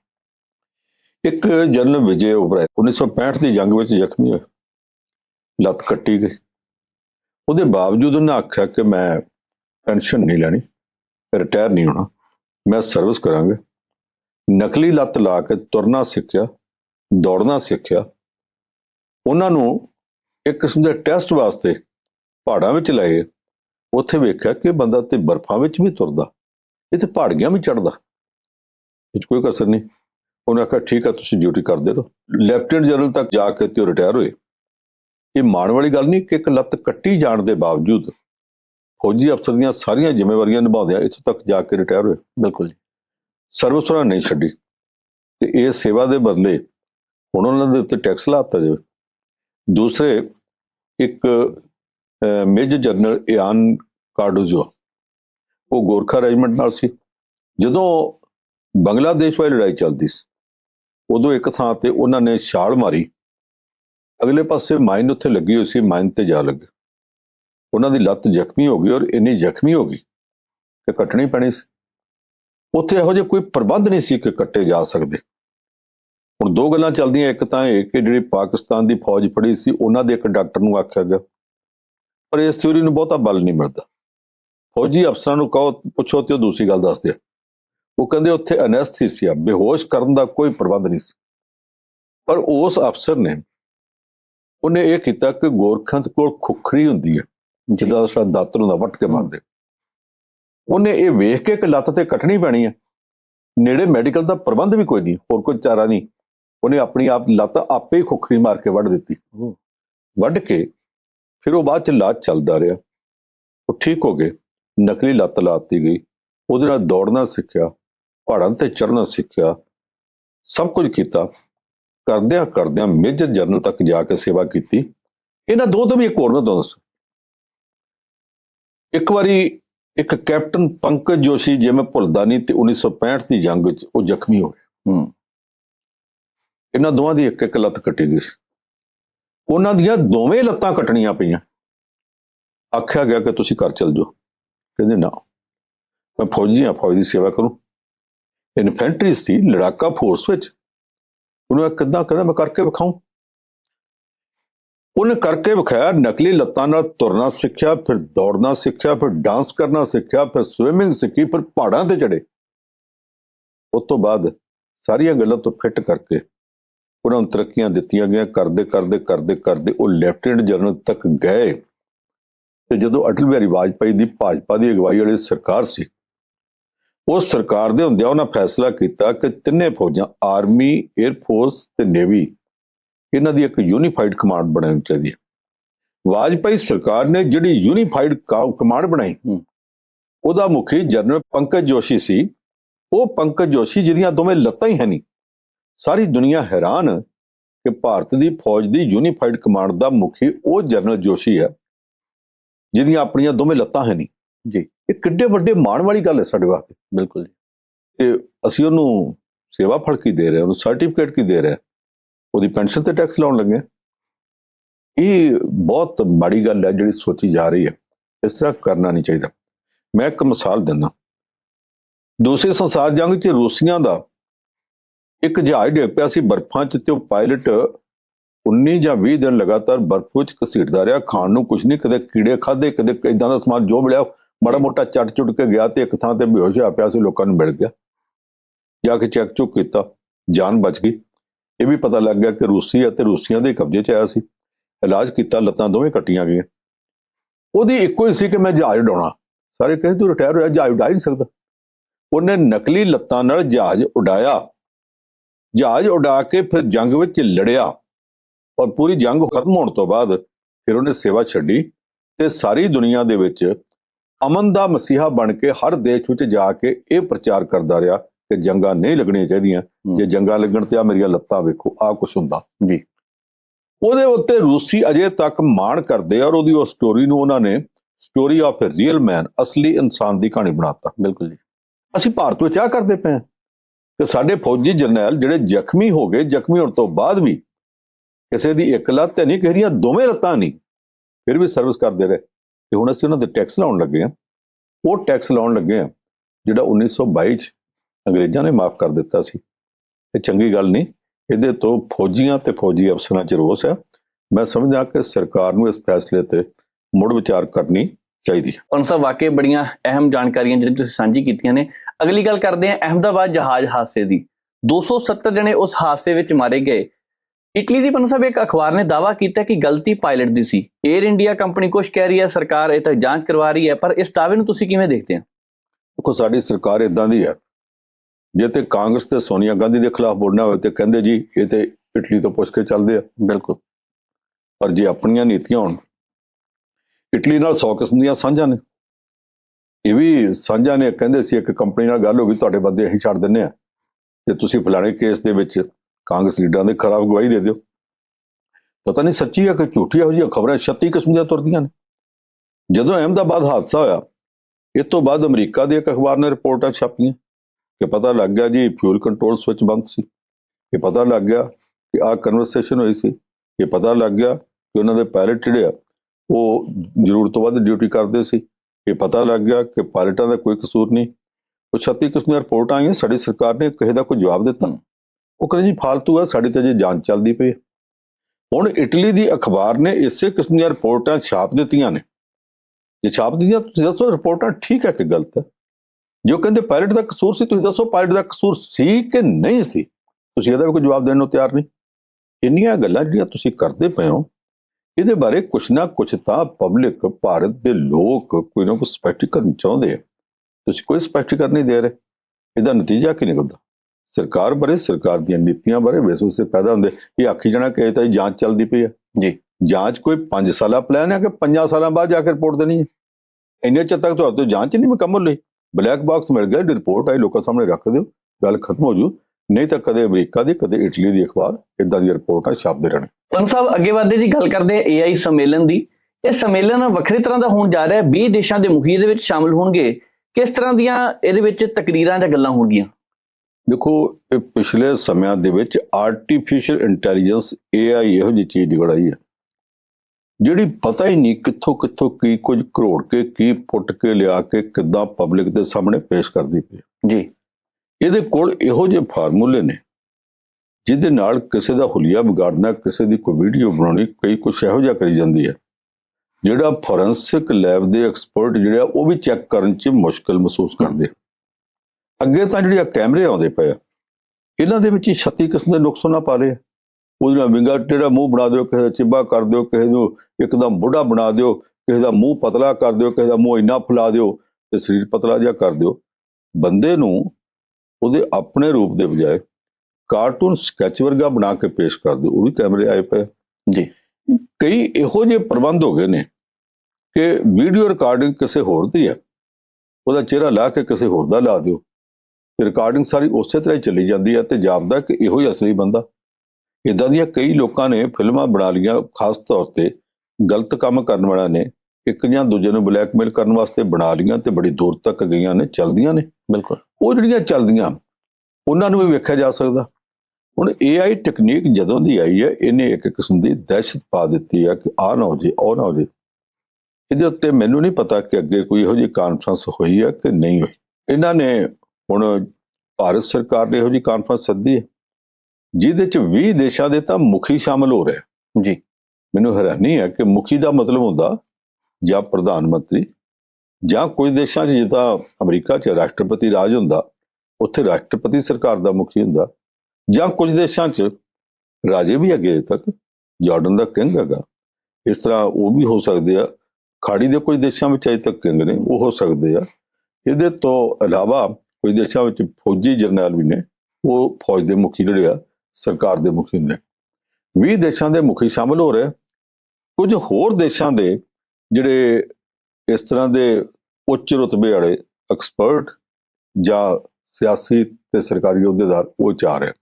ਇੱਕ ਜਨਰਲ ਵਿਜੇ ਓਬਰਾਏ 1965 ਦੀ ਜੰਗ ਵਿੱਚ ਜ਼ਖਮੀ ਹੋਇਆ ਲੱਤ ਕੱਟੀ ਗਈ। ਉਹਦੇ ਬਾਵਜੂਦ ਉਹਨੇ ਆਖਿਆ ਕਿ ਮੈਂ ਪੈਨਸ਼ਨ ਨਹੀਂ ਲੈਣੀ ਰਿਟਾਇਰ ਨਹੀਂ ਹੋਣਾ ਮੈਂ ਸਰਵਿਸ ਕਰਾਂਗਾ। ਨਕਲੀ ਲੱਤ ਲਾ ਕੇ ਤੁਰਨਾ ਸਿੱਖਿਆ ਦੌੜਨਾ ਸਿੱਖਿਆ। ਉਹਨਾਂ ਨੂੰ ਇੱਕ ਕਿਸਮ ਦੇ ਟੈਸਟ ਵਾਸਤੇ ਪਹਾੜਾਂ ਵਿੱਚ ਲਏ ਉੱਥੇ ਵੇਖਿਆ ਕਿ ਬੰਦਾ ਤੇ ਬਰਫਾਂ ਵਿੱਚ ਵੀ ਤੁਰਦਾ। ਇਹ ਤੇ ਪਹਾੜੀਆਂ ਵੀ ਚੜਦਾ ਇਹ 'ਚ ਕੋਈ ਕਸਰ ਨਹੀਂ। ਉਹਨੇ ਆਖਿਆ ਠੀਕ ਆ ਤੁਸੀਂ ਡਿਊਟੀ ਕਰਦੇ ਰਹੋ। ਲੈਫਟੀਨੈਂਟ ਜਨਰਲ ਤੱਕ ਜਾ ਕੇ ਤੇ ਰਿਟਾਇਰ ਹੋਏ। ਇਹ ਮਾਣ ਵਾਲੀ ਗੱਲ ਨਹੀਂ ਕਿ ਇੱਕ ਲੱਤ ਕੱਟੀ ਜਾਣ ਦੇ ਬਾਵਜੂਦ ਫੌਜੀ ਅਫਸਰ ਦੀਆਂ ਸਾਰੀਆਂ ਜ਼ਿੰਮੇਵਾਰੀਆਂ ਨਿਭਾਉਂਦਿਆਂ ਇੱਥੋਂ ਤੱਕ ਜਾ ਕੇ ਰਿਟਾਇਰ ਹੋਏ। ਬਿਲਕੁਲ ਜੀ। ਸਰਵਿਸ ਉਹਨਾਂ ਨਹੀਂ ਛੱਡੀ। ਤੇ ਇਹ ਸੇਵਾ ਦੇ ਬਦਲੇ ਹੁਣ ਉਹਨਾਂ ਦੇ ਉੱਤੇ ਟੈਕਸ ਲਾਤਾ ਜਾਵੇ। ਦੂਸਰੇ ਇੱਕ ਮੇਜਰ ਜਨਰਲ ਇਆਨ ਕਾਰਡੋਜ਼ੋ, ਉਹ ਗੋਰਖਾ ਰੈਜੀਮੈਂਟ ਨਾਲ ਸੀ। ਜਦੋਂ ਬੰਗਲਾਦੇਸ਼ ਵਾਲੀ ਲੜਾਈ ਚੱਲਦੀ ਸੀ, ਉਦੋਂ ਇੱਕ ਥਾਂ ਤੇ ਉਹਨਾਂ ਨੇ ਛਾਲ ਮਾਰੀ। ਅਗਲੇ ਪਾਸੇ ਮਾਈਨ ਉੱਥੇ ਲੱਗੀ ਹੋਈ ਸੀ, ਮਾਈਨ ਤੇ ਜਾ ਲੱਗੇ। ਉਹਨਾਂ ਦੀ ਲੱਤ ਜ਼ਖਮੀ ਹੋ ਗਈ ਔਰ ਇੰਨੀ ਜ਼ਖਮੀ ਹੋ ਗਈ ਕਿ ਕੱਟਣੀ ਪੈਣੀ ਸੀ। ਉੱਥੇ ਇਹੋ ਜਿਹਾ ਕੋਈ ਪ੍ਰਬੰਧ ਨਹੀਂ ਸੀ ਕਿ ਕੱਟੇ ਜਾ ਸਕਦੇ। ਹੁਣ ਦੋ ਗੱਲਾਂ ਚੱਲਦੀਆਂ, ਇੱਕ ਤਾਂ ਇਹ ਕਿ ਜਿਹੜੀ ਪਾਕਿਸਤਾਨ ਦੀ ਫੌਜ ਫੜੀ ਸੀ, ਉਹਨਾਂ ਦੇ ਇੱਕ ਡਾਕਟਰ ਨੂੰ ਆਖਿਆ ਗਿਆ। ਪਰ ਇਸ ਥਿਊਰੀ ਨੂੰ ਬਹੁਤਾ ਬਲ ਨਹੀਂ ਮਿਲਦਾ। ਫੌਜੀ ਅਫਸਰਾਂ ਨੂੰ ਕਹੋ ਪੁੱਛੋ ਤੇ ਉਹ ਦੂਸਰੀ ਗੱਲ ਦੱਸਦੇ ਆ ਉਹ ਕਹਿੰਦੇ ਉੱਥੇ ਅਨੈਸਥੀਸੀਆ ਬੇਹੋਸ਼ ਕਰਨ ਦਾ ਕੋਈ ਪ੍ਰਬੰਧ ਨਹੀਂ ਸੀ। ਪਰ ਉਸ ਅਫਸਰ ਨੇ ਉਹਨੇ ਇਹ ਕੀਤਾ ਕਿ ਗੋਰਖਾਂ ਦੇ ਕੋਲ ਖੁਖਰੀ ਹੁੰਦੀ ਹੈ ਜਿਹਦਾ ਸਾਡਾ ਦਾਤਰ ਹੁੰਦਾ ਵੱਟ ਕੇ ਮਾਰਦੇ। ਉਹਨੇ ਇਹ ਵੇਖ ਕੇ ਕਿ ਲੱਤ ਤੇ ਕੱਟਣੀ ਪੈਣੀ ਹੈ। ਨੇੜੇ ਮੈਡੀਕਲ ਦਾ ਪ੍ਰਬੰਧ ਵੀ ਕੋਈ ਨਹੀਂ ਹੋਰ ਕੋਈ ਚਾਰਾ ਨਹੀਂ। ਉਹਨੇ ਆਪਣੀ ਆਪ ਲੱਤ ਆਪੇ ਹੀ ਖੁਖਰੀ ਮਾਰ ਕੇ ਵੱਢ ਦਿੱਤੀ। ਵੱਢ ਕੇ ਫਿਰ ਉਹ ਬਾਅਦ ਚ ਇਲਾਜ ਚੱਲਦਾ ਰਿਹਾ। ਉਹ ਠੀਕ ਹੋ ਗਏ। ਨਕਲੀ ਲੱਤ ਲਾਤੀ ਗਈ। ਉਹਦੇ ਨਾਲ ਦੌੜਨਾ ਸਿੱਖਿਆ ਪਹਾੜਾਂ ਤੇ ਚੜ੍ਹਨਾ ਸਿੱਖਿਆ ਸਭ ਕੁਝ ਕੀਤਾ। ਕਰਦਿਆਂ ਕਰਦਿਆਂ ਮੇਜਰ ਜਨਰਲ ਤੱਕ ਜਾ ਕੇ ਸੇਵਾ ਕੀਤੀ। ਇਹਨਾਂ ਦੋ ਤੋਂ ਵੀ ਇੱਕ ਹੋਰ ਤੁਹਾਨੂੰ ਦੱਸਾਂ। ਇੱਕ ਵਾਰੀ ਇੱਕ ਕੈਪਟਨ ਪੰਕਜ ਜੋਸ਼ੀ ਜੇ ਮੈਂ ਭੁੱਲਦਾ ਨਹੀਂ ਤੇ 1965 ਦੀ ਜੰਗ ਵਿੱਚ ਉਹ ਜ਼ਖਮੀ ਹੋ ਗਏ। ਹੂੰ। ਇਹਨਾਂ ਦੋਵਾਂ ਦੀ ਇੱਕ ਇੱਕ ਲੱਤ ਕੱਟੀ ਗਈ ਸੀ। ਉਹਨਾਂ ਦੀਆਂ ਦੋਵੇਂ ਲੱਤਾਂ ਕੱਟਣੀਆਂ ਪਈਆਂ। ਆਖਿਆ ਗਿਆ ਕਿ ਤੁਸੀਂ ਘਰ ਚਲ ਜਾਓ। ਕਹਿੰਦੇ, ਨਾ, ਮੈਂ ਫੌਜੀ ਹਾਂ, ਫੌਜ ਦੀ ਸੇਵਾ ਕਰੂੰ। ਇਨਫੈਂਟਰੀ ਸੀ ਲੜਾਕਾ ਫੋਰਸ ਵਿੱਚ। ਉਹਨੂੰ ਕਿੱਦਾਂ? ਕਹਿੰਦਾ, ਮੈਂ ਕਰਕੇ ਵਿਖਾਉਂ। ਉਹਨੇ ਕਰਕੇ ਵਿਖਾਇਆ, ਨਕਲੀ ਲੱਤਾਂ ਨਾਲ ਤੁਰਨਾ ਸਿੱਖਿਆ, ਫਿਰ ਦੌੜਨਾ ਸਿੱਖਿਆ, ਫਿਰ ਡਾਂਸ ਕਰਨਾ ਸਿੱਖਿਆ, ਫਿਰ ਸਵਿਮਿੰਗ ਸਿੱਖੀ, ਫਿਰ ਪਹਾੜਾਂ ਤੇ ਚੜੇ ਉਸ ਤੋਂ ਬਾਅਦ ਸਾਰੀਆਂ ਗੱਲਾਂ ਤੋਂ ਫਿੱਟ ਕਰਕੇ ਉਹਨਾਂ ਨੂੰ ਤਰੱਕੀਆਂ ਦਿੱਤੀਆਂ ਗਈਆਂ ਕਰਦੇ ਕਰਦੇ ਕਰਦੇ ਕਰਦੇ ਉਹ ਲੈਫਟੀਨੈਂਟ ਜਨਰਲ ਤੱਕ ਗਏ। ਤੇ ਜਦੋਂ ਅਟਲ ਬਿਹਾਰੀ ਵਾਜਪਾਈ ਦੀ ਭਾਜਪਾ ਦੀ ਅਗਵਾਈ ਵਾਲੀ ਸਰਕਾਰ ਸੀ ਉਸ ਸਰਕਾਰ ਦੇ ਹੁੰਦਿਆਂ ਉਹਨਾਂ ਫੈਸਲਾ ਕੀਤਾ ਕਿ ਤਿੰਨੇ ਫੌਜਾਂ ਆਰਮੀ 에ਅਰ ਫੋਰਸ ਤੇ ਨੇਵੀ ਇਹਨਾਂ ਦੀ ਇੱਕ ਯੂਨੀਫਾਈਡ ਕਮਾਂਡ ਬਣਾਉਣੀ ਚਾਹੀਦੀ ਹੈ। ਵਾਜਪਾਈ ਸਰਕਾਰ ਨੇ ਜਿਹੜੀ ਯੂਨੀਫਾਈਡ ਕਮਾਂਡ ਬਣਾਈ। ਉਹਦਾ ਮੁਖੀ ਜਨਰਲ ਪੰਕਜ ਜੋਸ਼ੀ ਸੀ। ਉਹ ਪੰਕਜ ਜੋਸ਼ੀ ਜਿਹਦੀਆਂ ਦੋਵੇਂ ਲੱਤਾਂ ਹੀ ਹੈ ਨਹੀਂ। ਸਾਰੀ ਦੁਨੀਆ ਹੈਰਾਨ ਕਿ ਭਾਰਤ ਦੀ ਫੌਜ ਦੀ ਯੂਨੀਫਾਈਡ ਕਮਾਂਡ ਦਾ ਮੁਖੀ ਉਹ ਜਨਰਲ ਜੋਸ਼ੀ ਹੈ ਜਿਹਦੀਆਂ ਆਪਣੀਆਂ ਦੋਵੇਂ ਲੱਤਾਂ ਹੈ ਨਹੀਂ। ਜੀ। ਇਹ ਕਿੱਡੇ ਵੱਡੇ ਮਾਣ ਵਾਲੀ ਗੱਲ ਹੈ ਸਾਡੇ ਵਾਸਤੇ। ਬਿਲਕੁਲ ਜੀ। ਤੇ ਅਸੀਂ ਉਹਨੂੰ ਸੇਵਾ ਫੜ ਕੇ ਦੇ ਰਹੇ ਹਾਂ ਉਹਨੂੰ ਸਰਟੀਫਿਕੇਟ ਕੀ ਦੇ ਰਹੇ ਉਹਦੀ ਪੈਨਸ਼ਨ ਤੇ ਟੈਕਸ ਲਾਉਣ ਲੱਗੇ। ਇਹ ਬਹੁਤ ਮਾੜੀ ਗੱਲ ਹੈ ਜਿਹੜੀ ਸੋਚੀ ਜਾ ਰਹੀ ਹੈ। ਇਸ ਤਰ੍ਹਾਂ ਕਰਨਾ ਨਹੀਂ ਚਾਹੀਦਾ। ਮੈਂ ਇੱਕ ਮਿਸਾਲ ਦਿੰਦਾ। ਦੂਸਰੀ ਸੰਸਾਰ ਜੰਗ 'ਚ ਰੂਸੀਆਂ ਦਾ ਇੱਕ ਜਹਾਜ਼ ਡਿੱਗ ਪਿਆ ਸੀ ਬਰਫਾਂ 'ਚ ਤੇ ਉਹ ਪਾਇਲਟ 19 ਜਾਂ 20 ਦਿਨ ਲਗਾਤਾਰ ਬਰਫ਼ ਵਿੱਚ ਘਸੀਟਦਾ ਰਿਹਾ, ਖਾਣ ਨੂੰ ਕੁਝ ਨਹੀਂ, ਕਦੇ ਕੀੜੇ ਖਾਦੇ ਕਦੇ ਇਦਾਂ ਦਾ ਸਮਾਨ ਜੋ ਮਿਲਿਆ, ਮਾੜਾ ਮੋਟਾ ਚੱਟ ਚੁੱਟ ਕੇ ਗਿਆ ਤੇ ਇੱਕ ਥਾਂ ਤੇ ਬੇਹੋਸ਼ ਹੋਇਆ ਪਿਆ ਸੀ, ਲੋਕਾਂ ਨੂੰ ਮਿਲ ਗਿਆ। ਜਾ ਕੇ ਚੈੱਕ ਚੁੱਕ ਕੀਤਾ, ਜਾਨ ਬਚ ਗਈ। ਇਹ ਵੀ ਪਤਾ ਲੱਗ ਗਿਆ ਕਿ ਰੂਸੀ ਅਤੇ ਰੂਸੀਆਂ ਦੇ ਕਬਜ਼ੇ 'ਚ ਆਇਆ ਸੀ। ਇਲਾਜ ਕੀਤਾ, ਲੱਤਾਂ ਦੋਵੇਂ ਕੱਟੀਆਂ ਗਈਆਂ। ਉਹਦੀ ਇੱਕੋ ਹੀ ਸੀ ਕਿ ਮੈਂ ਜਹਾਜ਼ ਉਡਾਉਣਾ। ਸਾਰੇ ਕਹਿੰਦੇ ਤੂੰ ਰਿਟਾਇਰ ਹੋਇਆ, ਜਹਾਜ਼ ਉਡਾ ਹੀ ਨਹੀਂ ਸਕਦਾ। ਉਹਨੇ ਨਕਲੀ ਲੱਤਾਂ ਨਾਲ ਜਹਾਜ਼ ਉਡਾਇਆ। ਜਹਾਜ਼ ਉਡਾ ਕੇ ਫਿਰ ਜੰਗ ਵਿੱਚ ਲੜਿਆ ਔਰ ਪੂਰੀ ਜੰਗ ਖਤਮ ਹੋਣ ਤੋਂ ਬਾਅਦ ਫਿਰ ਉਹਨੇ ਸੇਵਾ ਛੱਡੀ ਤੇ ਸਾਰੀ ਦੁਨੀਆ ਦੇ ਵਿੱਚ ਅਮਨ ਦਾ ਮਸੀਹਾ ਬਣ ਕੇ ਹਰ ਦੇਸ਼ ਵਿੱਚ ਜਾ ਕੇ ਇਹ ਪ੍ਰਚਾਰ ਕਰਦਾ ਰਿਹਾ ਕਿ ਜੰਗਾਂ ਨਹੀਂ ਲੱਗਣੀਆਂ ਚਾਹੀਦੀਆਂ। ਜੇ ਜੰਗਾਂ ਲੱਗਣ ਤੇ ਆ ਮੇਰੀਆਂ ਲੱਤਾਂ ਵੇਖੋ ਆ ਕੁਛ ਹੁੰਦਾ ਜੀ। ਉਹਦੇ ਉੱਤੇ ਰੂਸੀ ਅਜੇ ਤੱਕ ਮਾਣ ਕਰਦੇ ਔਰ ਉਹਦੀ ਉਹ ਸਟੋਰੀ ਨੂੰ ਉਹਨਾਂ ਨੇ story of a real man ਅਸਲੀ ਇਨਸਾਨ ਦੀ ਕਹਾਣੀ ਬਣਾਤਾ ਬਿਲਕੁਲ ਜੀ ਅਸੀਂ ਭਾਰਤ ਵਿੱਚ ਆ ਕਰਦੇ ਪਏ ਹਾਂ ਕਿ ਸਾਡੇ ਫੌਜੀ ਜਰਨੈਲ ਜਿਹੜੇ ਜ਼ਖਮੀ ਹੋ ਗਏ, ਜ਼ਖਮੀ ਹੋਣ ਤੋਂ ਬਾਅਦ ਵੀ ਕਿਸੇ ਦੀ ਇੱਕ ਲੱਤ ਤੇ ਨਹੀਂ, ਕਿਸੇ ਦੀਆਂ ਦੋਵੇਂ ਲੱਤਾਂ ਨਹੀਂ, ਫਿਰ ਵੀ ਸਰਵਿਸ ਕਰਦੇ ਰਹੇ। ਤੇ ਹੁਣ ਅਸੀਂ ਉਹਨਾਂ ਦੇ ਟੈਕਸ ਲਾਉਣ ਲੱਗੇ ਹਾਂ। ਉਹ ਟੈਕਸ ਲਾਉਣ ਲੱਗੇ ਹਾਂ, ਜਿਹੜਾ 1922 ਚ ਅੰਗਰੇਜ਼ਾਂ ਨੇ ਮਾਫ ਕਰ ਦਿੱਤਾ ਸੀ। ਇਹ ਚੰਗੀ ਗੱਲ ਨਹੀਂ, ਇਹਦੇ ਤੋਂ ਫੌਜੀਆਂ ਤੇ ਫੌਜੀ ਅਫਸਰਾਂ 'ਚ ਰੋਸ ਹੈ। ਮੈਂ ਸਮਝਦਾ ਕਿ ਸਰਕਾਰ ਨੂੰ ਇਸ ਫੈਸਲੇ ਤੇ ਮੁੜ ਵਿਚਾਰ ਕਰਨੀ ਚਾਹੀਦੀ ਹੈ। ਉਹਨਾਂ ਸਾਹਿਬ ਵਾਕਈ ਬੜੀਆਂ ਅਹਿਮ ਜਾਣਕਾਰੀਆਂ ਜਿਹੜੀਆਂ ਤੁਸੀਂ ਸਾਂਝੀ ਕੀਤੀਆਂ ਨੇ। ਅਗਲੀ ਗੱਲ ਕਰਦੇ ਹਾਂ ਅਹਿਮਦਾਬਾਦ ਜਹਾਜ਼ ਹਾਦਸੇ ਦੀ। 270 ਜਣੇ ਉਸ ਹਾਦਸੇ ਵਿੱਚ ਮਾਰੇ ਗਏ। ਇਟਲੀ ਦੀ ਪਨੂ ਸਾਹਿਬ ਇੱਕ ਅਖਬਾਰ ਨੇ ਦਾਵਾ ਕੀਤਾ ਕਿ ਗਲਤੀ ਪਾਇਲਟ ਦੀ ਸੀ। 에ਅਰ ਇੰਡੀਆ ਕੰਪਨੀ ਕੁਝ ਕਹਿ ਰਹੀ ਹੈ ਸਰਕਾਰ ਇਹ ਤੱਕ ਜਾਂਚ ਕਰਵਾ ਰਹੀ ਹੈ ਪਰ ਇਸ ਦਾਅਵੇ ਨੂੰ ਤੁਸੀਂ ਕਿਵੇਂ ਦੇਖਦੇ ਹੋ? ਦੇਖੋ ਸਾਡੀ ਸਰਕਾਰ ਇਦਾਂ ਦੀ ਹੈ। ਜੇ ਤੇ ਕਾਂਗਰਸ ਤੇ ਸੋਨੀਆ ਗਾਂਧੀ ਦੇ ਖਿਲਾਫ ਬੋਲਣਾ ਹੋਵੇ ਤੇ ਕਹਿੰਦੇ ਜੀ ਇਹ ਤੇ ਇਟਲੀ ਤੋਂ ਪੁੱਛ ਕੇ ਚੱਲਦੇ ਆ। ਬਿਲਕੁਲ। ਪਰ ਜੇ ਆਪਣੀਆਂ ਨੀਤੀਆਂ ਹੋਣ ਇਟਲੀ ਨਾਲ 100 ਕਿਸਮ ਦੀਆਂ ਸਾਂਝਾਂ ਨੇ। ਇਹ ਵੀ ਸਾਂਝਾਂ ਨੇ, ਕਹਿੰਦੇ ਸੀ ਇੱਕ ਕੰਪਨੀ ਨਾਲ ਗੱਲ ਹੋ ਗਈ, ਤੁਹਾਡੇ ਬੰਦੇ ਅਸੀਂ ਛੱਡ ਦਿੰਨੇ ਆ ਤੇ ਤੁਸੀਂ ਫਲਾਣੇ ਕੇਸ ਦੇ ਵਿੱਚ ਕਾਂਗਰਸ ਲੀਡਰਾਂ ਦੇ ਖਿਲਾਫ ਗਵਾਹੀ ਦੇ ਦਿਓ। ਪਤਾ ਨਹੀਂ ਸੱਚੀ ਆ ਕਿ ਝੂਠੀ ਇਹੋ ਜਿਹੀਆਂ ਖਬਰਾਂ 36 ਕਿਸਮ ਦੀਆਂ ਤੁਰਦੀਆਂ ਨੇ। ਜਦੋਂ ਅਹਿਮਦਾਬਾਦ ਹਾਦਸਾ ਹੋਇਆ, ਇਸ ਤੋਂ ਬਾਅਦ ਅਮਰੀਕਾ ਦੇ ਇੱਕ ਅਖਬਾਰ ਨੇ ਰਿਪੋਰਟਾਂ ਛਾਪੀਆਂ ਕਿ ਪਤਾ ਲੱਗ ਗਿਆ ਜੀ ਫਿਊਲ ਕੰਟਰੋਲ ਸਵਿਚ ਬੰਦ ਸੀ। ਇਹ ਪਤਾ ਲੱਗ ਗਿਆ ਕਿ ਆਹ ਕਨਵਰਸੇਸ਼ਨ ਹੋਈ ਸੀ। ਇਹ ਪਤਾ ਲੱਗ ਗਿਆ ਕਿ ਉਹਨਾਂ ਦੇ ਪਾਇਲਟ ਜਿਹੜੇ ਆ ਉਹ ਜ਼ਰੂਰ ਤੋਂ ਵੱਧ ਡਿਊਟੀ ਕਰਦੇ ਸੀ। ਇਹ ਪਤਾ ਲੱਗ ਗਿਆ ਕਿ ਪਾਇਲਟਾਂ ਦਾ ਕੋਈ ਕਸੂਰ ਨਹੀਂ। ਉਹ 36 ਕਿਸਮ ਦੀਆਂ ਰਿਪੋਰਟਾਂ ਆਈਆਂ, ਸਾਡੀ ਸਰਕਾਰ ਨੇ ਕਿਸੇ ਦਾ ਕੋਈ ਜਵਾਬ ਦਿੱਤਾ ਉਹ ਕਹਿੰਦੇ ਜੀ, ਫਾਲਤੂ ਹੈ ਸਾਡੀ ਤਾਂ ਜੇ ਜਾਂਚ ਚੱਲਦੀ ਪਈ ਹੁਣ ਇਟਲੀ ਦੀ ਅਖਬਾਰ ਨੇ ਇਸੇ ਕਿਸਮ ਦੀਆਂ ਰਿਪੋਰਟਾਂ ਛਾਪ ਦਿੱਤੀਆਂ ਨੇ। ਜੇ ਛਾਪ ਦਿੱਤੀਆਂ, ਤੁਸੀਂ ਦੱਸੋ ਰਿਪੋਰਟਾਂ ਠੀਕ ਹੈ ਕਿ ਗਲਤ ਹੈ ਜੋ ਕਹਿੰਦੇ ਪਾਇਲਟ ਦਾ ਕਸੂਰ ਸੀ, ਤੁਸੀਂ ਦੱਸੋ ਪਾਇਲਟ ਦਾ ਕਸੂਰ ਸੀ ਕਿ ਨਹੀਂ ਸੀ? ਤੁਸੀਂ ਇਹਦਾ ਵੀ ਕੋਈ ਜਵਾਬ ਦੇਣ ਨੂੰ ਤਿਆਰ ਨਹੀਂ? ਇੰਨੀਆਂ ਗੱਲਾਂ ਜਿਹੜੀਆਂ ਤੁਸੀਂ ਕਰਦੇ ਪਏ ਹੋ ਇਹਦੇ ਬਾਰੇ ਕੁਛ ਨਾ ਕੁਛ ਤਾਂ ਪਬਲਿਕ ਭਾਰਤ ਦੇ ਲੋਕ ਕੋਈ ਨਾ ਕੋਈ ਸਪੈਕਟ ਕਰਨਾ ਚਾਹੁੰਦੇ ਆ। ਤੁਸੀਂ ਕੋਈ ਸਪੈਕਟ ਕਰ ਨਹੀਂ ਦੇ ਰਹੇ। ਇਹਦਾ ਨਤੀਜਾ ਕੀ ਨਿਕਲਦਾ? ਸਰਕਾਰ ਬਾਰੇ ਸਰਕਾਰ ਦੀਆਂ ਨੀਤੀਆਂ ਬਾਰੇ ਵੈਸੂਸੇ ਪੈਦਾ ਹੁੰਦੇ। ਇਹ ਆਖੀ ਜਾਣਾ ਕਿ ਤਾਂ ਜਾਂਚ ਚੱਲਦੀ ਪਈ ਹੈ ਜੀ। ਜਾਂਚ ਕੋਈ 5 ਸਾਲਾ ਪਲਾਨ ਹੈ ਕਿ 5 ਸਾਲਾਂ ਬਾਅਦ ਜਾ ਕੇ ਰਿਪੋਰਟ ਦੇਣੀ ਹੈ ਇੰਨੇ ਚਿਰ ਤੱਕ ਤੁਹਾਡੇ ਤੋਂ ਜਾਂਚ ਨਹੀਂ ਮੁਕੰਮਲ ਹੋਈ। ਬਲੈਕ ਬਾਕਸ ਮਿਲ ਗਿਆ ਰਿਪੋਰਟ ਆਈ ਲੋਕਾਂ ਸਾਹਮਣੇ ਰੱਖ ਦਿਓ। ਗੱਲ ਖਤਮ ਹੋ ਜੂ। ਨਹੀਂ ਤਾਂ ਕਦੇ ਅਮਰੀਕਾ ਦੀ ਕਦੇ ਇਟਲੀ ਦੀ ਅਖਬਾਰ ਇਦਾਂ ਦੀਆਂ ਰਿਪੋਰਟਾਂ ਛਾਪਦੇ ਰਹਿਣ। ਪੰਨ ਸਾਹਿਬ ਅੱਗੇ ਵਧਦੇ ਜੀ ਗੱਲ ਕਰਦੇ ਆ AI ਸੰਮੇਲਨ ਦੀ। ਇਹ ਸੰਮੇਲਨ ਵੱਖਰੀ ਤਰ੍ਹਾਂ ਦਾ ਹੋਣ ਜਾ ਰਿਹਾ ਹੈ। 20 ਦੇਸ਼ਾਂ ਦੇ ਮੁਖੀ ਇਹਦੇ ਵਿੱਚ ਸ਼ਾਮਲ ਹੋਣਗੇ। ਕਿਸ ਤਰ੍ਹਾਂ ਦੀਆਂ ਇਹਦੇ ਵਿੱਚ ਤਕਰੀਰਾਂ ਜਾਂ ਗੱਲਾਂ ਹੋਣਗੀਆਂ? ਦੇਖੋ ਇਹ ਪਿਛਲੇ ਸਮਿਆਂ ਦੇ ਵਿੱਚ ਆਰਟੀਫੀਸ਼ੀਅਲ ਇੰਟੈਲੀਜੈਂਸ AI ਇਹੋ ਜਿਹੀ ਚੀਜ਼ ਨਿਕਲ ਹੈ ਜਿਹੜੀ ਪਤਾ ਹੀ ਨਹੀਂ ਕਿੱਥੋਂ ਕਿੱਥੋਂ ਕੀ ਕੁਝ ਕਰੋੜ ਕੇ ਕੀ ਪੁੱਟ ਕੇ ਲਿਆ ਕੇ ਕਿੱਦਾਂ ਪਬਲਿਕ ਦੇ ਸਾਹਮਣੇ ਪੇਸ਼ ਕਰਦੀ ਪਈ। ਜੀ। ਇਹਦੇ ਕੋਲ ਇਹੋ ਜਿਹੇ ਫਾਰਮੂਲੇ ਨੇ, ਜਿਹਦੇ ਨਾਲ ਕਿਸੇ ਦਾ ਹੁਲੀਆ ਵਿਗਾੜਨਾ, ਕਿਸੇ ਦੀ ਕੋਈ ਵੀਡੀਓ ਬਣਾਉਣੀ, ਕਈ ਕੁਛ ਇਹੋ ਜਿਹਾ ਕਰੀ ਜਾਂਦੀ ਹੈ। ਜਿਹੜਾ ਫੋਰੈਂਸਿਕ ਲੈਬ ਦੇ ਐਕਸਪਰਟ ਜਿਹੜੇ ਆ, ਉਹ ਵੀ ਚੈੱਕ ਕਰਨ 'ਚ ਮੁਸ਼ਕਲ ਮਹਿਸੂਸ ਕਰਦੇ ਅੱਗੇ ਤਾਂ ਜਿਹੜੇ ਆ ਕੈਮਰੇ ਆਉਂਦੇ ਪਏ ਆ, ਇਹਨਾਂ ਦੇ ਵਿੱਚ ਹੀ 36 ਕਿਸਮ ਦੇ ਨੁਕਸ ਨਾ ਪਾ ਰਹੇ ਆ। ਉਹਦੇ ਨਾਲ ਵਿੰਗਾ ਟੇੜਾ ਮੂੰਹ ਬਣਾ ਦਿਓ, ਕਿਸੇ ਦਾ ਚਿੱਬਾ ਕਰ ਦਿਓ, ਕਿਸੇ ਨੂੰ ਇੱਕਦਮ ਬੁੱਢਾ ਬਣਾ ਦਿਓ, ਕਿਸੇ ਦਾ ਮੂੰਹ ਪਤਲਾ ਕਰ ਦਿਓ, ਕਿਸੇ ਦਾ ਮੂੰਹ ਇੰਨਾ ਫੁਲਾ ਦਿਓ ਤੇ ਸਰੀਰ ਪਤਲਾ ਜਿਹਾ ਕਰ ਦਿਓ। ਬੰਦੇ ਨੂੰ ਉਹਦੇ ਆਪਣੇ ਰੂਪ ਦੇ ਬਜਾਏ ਕਾਰਟੂਨ ਸਕੈਚ ਵਰਗਾ ਬਣਾ ਕੇ ਪੇਸ਼ ਕਰ ਦਿਓ ਉਹ ਵੀ ਕੈਮਰੇ ਆਏ ਪਏ। ਜੀ। ਕਈ ਇਹੋ ਜਿਹੇ ਪ੍ਰਬੰਧ ਹੋ ਗਏ ਨੇ ਕਿ ਵੀਡੀਓ ਰਿਕਾਰਡਿੰਗ ਕਿਸੇ ਹੋਰ ਦੀ ਹੈ ਉਹਦਾ ਚਿਹਰਾ ਲਾ ਕੇ ਕਿਸੇ ਹੋਰ ਦਾ ਲਾ ਦਿਓ। ਤੇ ਰਿਕਾਰਡਿੰਗ ਸਾਰੀ ਉਸੇ ਤਰ੍ਹਾਂ ਹੀ ਚੱਲੀ ਜਾਂਦੀ ਹੈ ਤੇ ਜਾਪਦਾ ਕਿ ਇਹੋ ਹੀ ਅਸਲੀ ਬੰਦਾ। ਇਦਾਂ ਦੀਆਂ ਕਈ ਲੋਕਾਂ ਨੇ ਫਿਲਮਾਂ ਬਣਾ ਲਈਆਂ ਖਾਸ ਤੌਰ ਤੇ ਗਲਤ ਕੰਮ ਕਰਨ ਵਾਲਿਆਂ ਨੇ ਇੱਕ ਜਾਂ ਦੂਜੇ ਨੂੰ ਬਲੈਕਮੇਲ ਕਰਨ ਵਾਸਤੇ ਬਣਾ ਲਈਆਂ ਤੇ ਬੜੀ ਦੂਰ ਤੱਕ ਗਈਆਂ ਨੇ ਚੱਲਦੀਆਂ ਨੇ। ਬਿਲਕੁਲ। ਉਹ ਜਿਹੜੀਆਂ ਚੱਲਦੀਆਂ ਉਹਨਾਂ ਨੂੰ ਵੀ ਵੇਖਿਆ ਜਾ ਸਕਦਾ। ਹੁਣ AI ਟੈਕਨੀਕ ਜਦੋਂ ਦੀ ਆਈ ਹੈ ਇਹਨੇ ਇੱਕ ਕਿਸਮ ਦੀ ਦਹਿਸ਼ਤ ਪਾ ਦਿੱਤੀ ਹੈ ਕਿ ਆ ਨਾ ਹੋ ਜੇ ਉਹ ਨਾ ਹੋ ਜੇ। ਇਹਦੇ ਉੱਤੇ ਮੈਨੂੰ ਨਹੀਂ ਪਤਾ ਕਿ ਅੱਗੇ ਕੋਈ ਇਹੋ ਜਿਹੀ ਕਾਨਫਰੰਸ ਹੋਈ ਹੈ ਕਿ ਨਹੀਂ ਹੋਈ। ਇਹਨਾਂ ਨੇ ਹੁਣ ਭਾਰਤ ਸਰਕਾਰ ਨੇ ਇਹੋ ਜਿਹੀ ਕਾਨਫਰੰਸ ਸੱਦੀ ਹੈ। ਜਿਹਦੇ ਚ 20 ਦੇਸ਼ਾਂ ਦੇ ਤਾਂ ਮੁਖੀ ਸ਼ਾਮਲ ਹੋ ਰਹੇ। ਜੀ। ਮੈਨੂੰ ਹੈਰਾਨੀ ਹੈ ਕਿ ਮੁਖੀ ਦਾ ਮਤਲਬ ਹੁੰਦਾ ਜਾਂ ਪ੍ਰਧਾਨ ਮੰਤਰੀ, ਜਾਂ ਕੁਝ ਦੇਸ਼ਾਂ 'ਚ ਜਿੱਦਾਂ ਅਮਰੀਕਾ 'ਚ ਰਾਸ਼ਟਰਪਤੀ ਰਾਜ ਹੁੰਦਾ, ਉੱਥੇ ਰਾਸ਼ਟਰਪਤੀ ਸਰਕਾਰ ਦਾ ਮੁਖੀ ਹੁੰਦਾ, ਜਾਂ ਕੁਝ ਦੇਸ਼ਾਂ 'ਚ ਰਾਜੇ ਵੀ ਅੱਗੇ ਤੱਕ, ਜਾਰਡਨ ਦਾ ਕਿੰਗ ਹੈਗਾ, ਇਸ ਤਰ੍ਹਾਂ ਉਹ ਵੀ ਹੋ ਸਕਦੇ ਆ, ਖਾੜੀ ਦੇ ਕੁਝ ਦੇਸ਼ਾਂ ਵਿੱਚ ਅਜੇ ਤੱਕ ਕਿੰਗ ਨੇ, ਉਹ ਹੋ ਸਕਦੇ ਆ। ਇਹਦੇ ਤੋਂ ਇਲਾਵਾ ਕੁਝ ਦੇਸ਼ਾਂ ਵਿੱਚ ਫੌਜੀ ਜਰਨੈਲ ਵੀ ਨੇ, ਉਹ ਫੌਜ ਦੇ ਮੁਖੀ ਜਿਹੜੇ ਆ, ਸਰਕਾਰ ਦੇ ਮੁਖੀ ਨੇ। 20 ਦੇਸ਼ਾਂ ਦੇ ਮੁਖੀ ਸ਼ਾਮਲ ਹੋ ਰਹੇ ਕੁਝ ਹੋਰ ਦੇਸ਼ਾਂ ਦੇ ਜਿਹੜੇ ਇਸ ਤਰ੍ਹਾਂ ਦੇ ਉੱਚ ਰੁਤਬੇ ਵਾਲੇ ਐਕਸਪਰਟ ਜਾਂ ਸਿਆਸੀ ਤੇ ਸਰਕਾਰੀ ਅਹੁਦੇਦਾਰ ਉਹ ਚਾਹ ਰਹੇ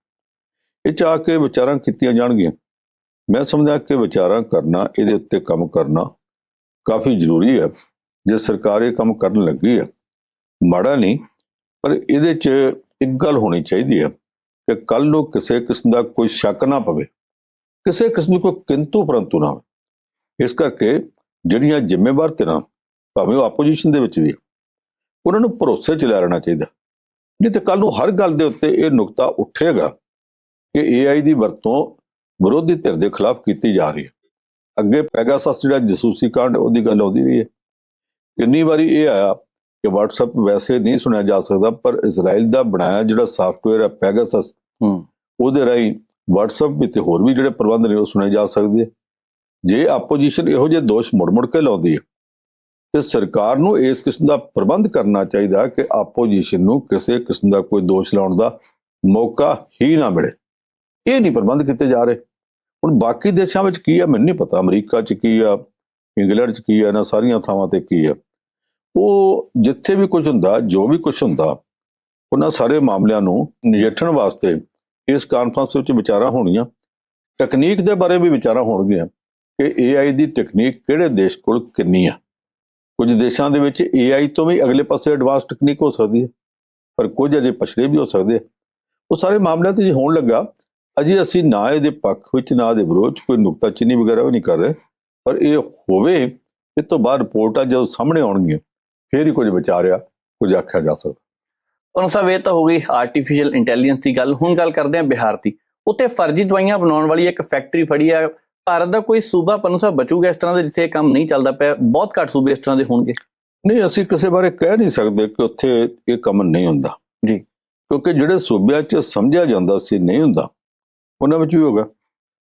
ਇਹ ਚਾਹ ਕੇ ਵਿਚਾਰਾਂ ਕੀਤੀਆਂ ਜਾਣਗੀਆਂ। ਮੈਂ ਸਮਝਦਾ ਕਿ ਵਿਚਾਰਾਂ ਕਰਨਾ, ਇਹਦੇ ਉੱਤੇ ਕੰਮ ਕਰਨਾ ਕਾਫੀ ਜ਼ਰੂਰੀ ਹੈ। ਜੇ ਸਰਕਾਰ ਇਹ ਕੰਮ ਕਰਨ ਲੱਗੀ ਹੈ, ਮਾੜਾ ਨਹੀਂ, ਪਰ ਇਹਦੇ 'ਚ ਇੱਕ ਗੱਲ ਹੋਣੀ ਚਾਹੀਦੀ ਹੈ ਕਿ ਕੱਲ ਨੂੰ ਕਿਸੇ ਕਿਸਮ ਦਾ ਕੋਈ ਸ਼ੱਕ ਨਾ ਪਵੇ। ਕਿਸੇ ਕਿਸਮ ਦੀ ਕੋਈ ਕਿੰਤੂ ਪਰੰਤੂ ਨਾ ਹੋਵੇ। ਇਸ ਕਰਕੇ ਜਿਹੜੀਆਂ ਜ਼ਿੰਮੇਵਾਰ ਧਿਰਾਂ ਭਾਵੇਂ ਉਹ ਆਪੋਜੀਸ਼ਨ ਦੇ ਵਿੱਚ ਵੀ ਉਹਨਾਂ ਨੂੰ ਭਰੋਸੇ 'ਚ ਲੈ ਲੈਣਾ ਚਾਹੀਦਾ। ਨਹੀਂ ਤੇ ਕੱਲ ਨੂੰ ਹਰ ਗੱਲ ਦੇ ਉੱਤੇ ਇਹ ਨੁਕਤਾ ਉੱਠੇਗਾ ਕਿ AI ਦੀ ਵਰਤੋਂ ਵਿਰੋਧੀ ਧਿਰ ਦੇ ਖਿਲਾਫ ਕੀਤੀ ਜਾ ਰਹੀ ਹੈ। ਅੱਗੇ ਪੈਗਾਸਸ ਜਿਹੜਾ ਜਸੂਸੀ ਕਾਂਡ ਉਹਦੀ ਗੱਲ ਆਉਂਦੀ ਰਹੀ ਹੈ। ਕਿੰਨੀ ਵਾਰੀ ਇਹ ਆਇਆ ਕਿ WhatsApp ਵੈਸੇ ਨਹੀਂ ਸੁਣਿਆ ਜਾ ਸਕਦਾ ਪਰ ਇਜ਼ਰਾਈਲ ਦਾ ਬਣਾਇਆ ਜਿਹੜਾ ਸਾਫਟਵੇਅਰ ਹੈ ਪੈਗਾਸਸ ਹੂੰ। ਉਹਦੇ ਰਾਹੀਂ WhatsApp ਵੀ ਤੇ ਹੋਰ ਵੀ ਜਿਹੜੇ ਪ੍ਰਬੰਧ ਨੇ ਉਹ ਸੁਣੇ ਜਾ ਸਕਦੇ। ਜੇ ਆਪੋਜੀਸ਼ਨ ਇਹੋ ਜਿਹੇ ਦੋਸ਼ ਮੁੜ-ਮੁੜ ਕੇ ਲਾਉਂਦੀ ਹੈ, ਤੇ ਸਰਕਾਰ ਨੂੰ ਇਸ ਕਿਸਮ ਦਾ ਪ੍ਰਬੰਧ ਕਰਨਾ ਚਾਹੀਦਾ ਕਿ ਆਪੋਜੀਸ਼ਨ ਨੂੰ ਕਿਸੇ ਕਿਸਮ ਦਾ ਕੋਈ ਦੋਸ਼ ਲਾਉਣ ਦਾ ਮੌਕਾ ਹੀ ਨਾ ਮਿਲੇ। ਇਹ ਨਹੀਂ ਪ੍ਰਬੰਧ ਕੀਤੇ ਜਾ ਰਹੇ। ਹੁਣ ਬਾਕੀ ਦੇਸ਼ਾਂ ਵਿੱਚ ਕੀ ਆ, ਮੈਨੂੰ ਨਹੀਂ ਪਤਾ। ਅਮਰੀਕਾ 'ਚ ਕੀ ਆ, ਇੰਗਲੈਂਡ 'ਚ ਕੀ ਆ, ਇਹਨਾਂ ਸਾਰੀਆਂ ਥਾਵਾਂ ਤੇ ਕੀ ਆ। ਉਹ ਜਿੱਥੇ ਵੀ ਕੁਝ ਹੁੰਦਾ, ਜੋ ਵੀ ਕੁਝ ਹੁੰਦਾ, ਉਹਨਾਂ ਸਾਰੇ ਮਾਮਲਿਆਂ ਨੂੰ ਨਜਿੱਠਣ ਵਾਸਤੇ ਇਸ ਕਾਨਫਰੰਸ ਵਿੱਚ ਵਿਚਾਰਾਂ ਹੋਣੀਆਂ। ਟੈਕਨੀਕ ਦੇ ਬਾਰੇ ਵੀ ਵਿਚਾਰਾਂ ਹੋਣਗੀਆਂ। ਕਿ AI ਦੀ ਟੈਕਨੀਕ ਕਿਹੜੇ ਦੇਸ਼ ਕੋਲ ਕਿੰਨੀ ਆ? ਕੁਝ ਦੇਸ਼ਾਂ ਦੇ ਵਿੱਚ AI ਤੋਂ ਵੀ ਅਗਲੇ ਪਾਸੇ ਐਡਵਾਂਸ ਟੈਕਨੀਕ ਹੋ ਸਕਦੀ ਹੈ, ਪਰ ਕੁਝ ਅਜੇ ਪਛੜੇ ਵੀ ਹੋ ਸਕਦੇ ਆ। ਉਹ ਸਾਰੇ ਮਾਮਲਿਆਂ ਤੇ ਜੇ ਹੋਣ ਲੱਗਾ, ਅਜੇ ਅਸੀਂ ਨਾ ਇਹਦੇ ਪੱਖ ਵਿੱਚ, ਨਾ ਦੇ ਵਿਰੋਧ 'ਚ ਕੋਈ ਨੁਕਤਾਚੀਨੀ ਵਗੈਰਾ ਵੀ ਨਹੀਂ ਕਰ ਰਹੇ, ਪਰ ਇਹ ਹੋਵੇ, ਇਹ ਤੋਂ ਬਾਅਦ ਰਿਪੋਰਟਾਂ ਜਦੋਂ ਸਾਹਮਣੇ ਆਉਣਗੀਆਂ, ਫੇਰ ਹੀ ਕੁਝ ਵਿਚਾਰਿਆ, ਕੁਝ ਆਖਿਆ ਜਾ ਸਕਦਾ। ਉਹਨਾਂ ਸਾਹਿਬ ਇਹ ਤਾਂ ਹੋ ਗਈ ਆਰਟੀਫੀਸ਼ੀਅਲ ਇੰਟੈਲੀਜੈਂਸ ਦੀ ਗੱਲ। ਹੁਣ ਗੱਲ ਕਰਦੇ ਹਾਂ ਬਿਹਾਰ ਦੀ। ਉੱਥੇ ਫਰਜ਼ੀ ਦਵਾਈਆਂ ਬਣਾਉਣ ਵਾਲੀ ਇੱਕ ਫੈਕਟਰੀ ਫੜੀ ਆ ਭਾਰਤ ਦਾ ਕੋਈ ਸੂਬਾ ਪਨੂ ਸਾਹਿਬ ਬਚੂਗਾ ਇਸ ਤਰ੍ਹਾਂ ਦੇ ਜਿੱਥੇ ਇਹ ਕੰਮ ਨਹੀਂ ਚੱਲਦਾ ਪਿਆ ਬਹੁਤ ਘੱਟ ਸੂਬੇ ਇਸ ਤਰ੍ਹਾਂ ਦੇ ਹੋਣਗੇ। ਨਹੀਂ ਅਸੀਂ ਕਿਸੇ ਬਾਰੇ ਕਹਿ ਨਹੀਂ ਸਕਦੇ ਕਿ ਉੱਥੇ ਇਹ ਕੰਮ ਨਹੀਂ ਹੁੰਦਾ। ਜੀ। ਕਿਉਂਕਿ ਜਿਹੜੇ ਸੂਬਿਆਂ 'ਚ ਸਮਝਿਆ ਜਾਂਦਾ ਸੀ ਨਹੀਂ ਹੁੰਦਾ ਉਹਨਾਂ ਵਿੱਚ ਵੀ ਹੋਗਾ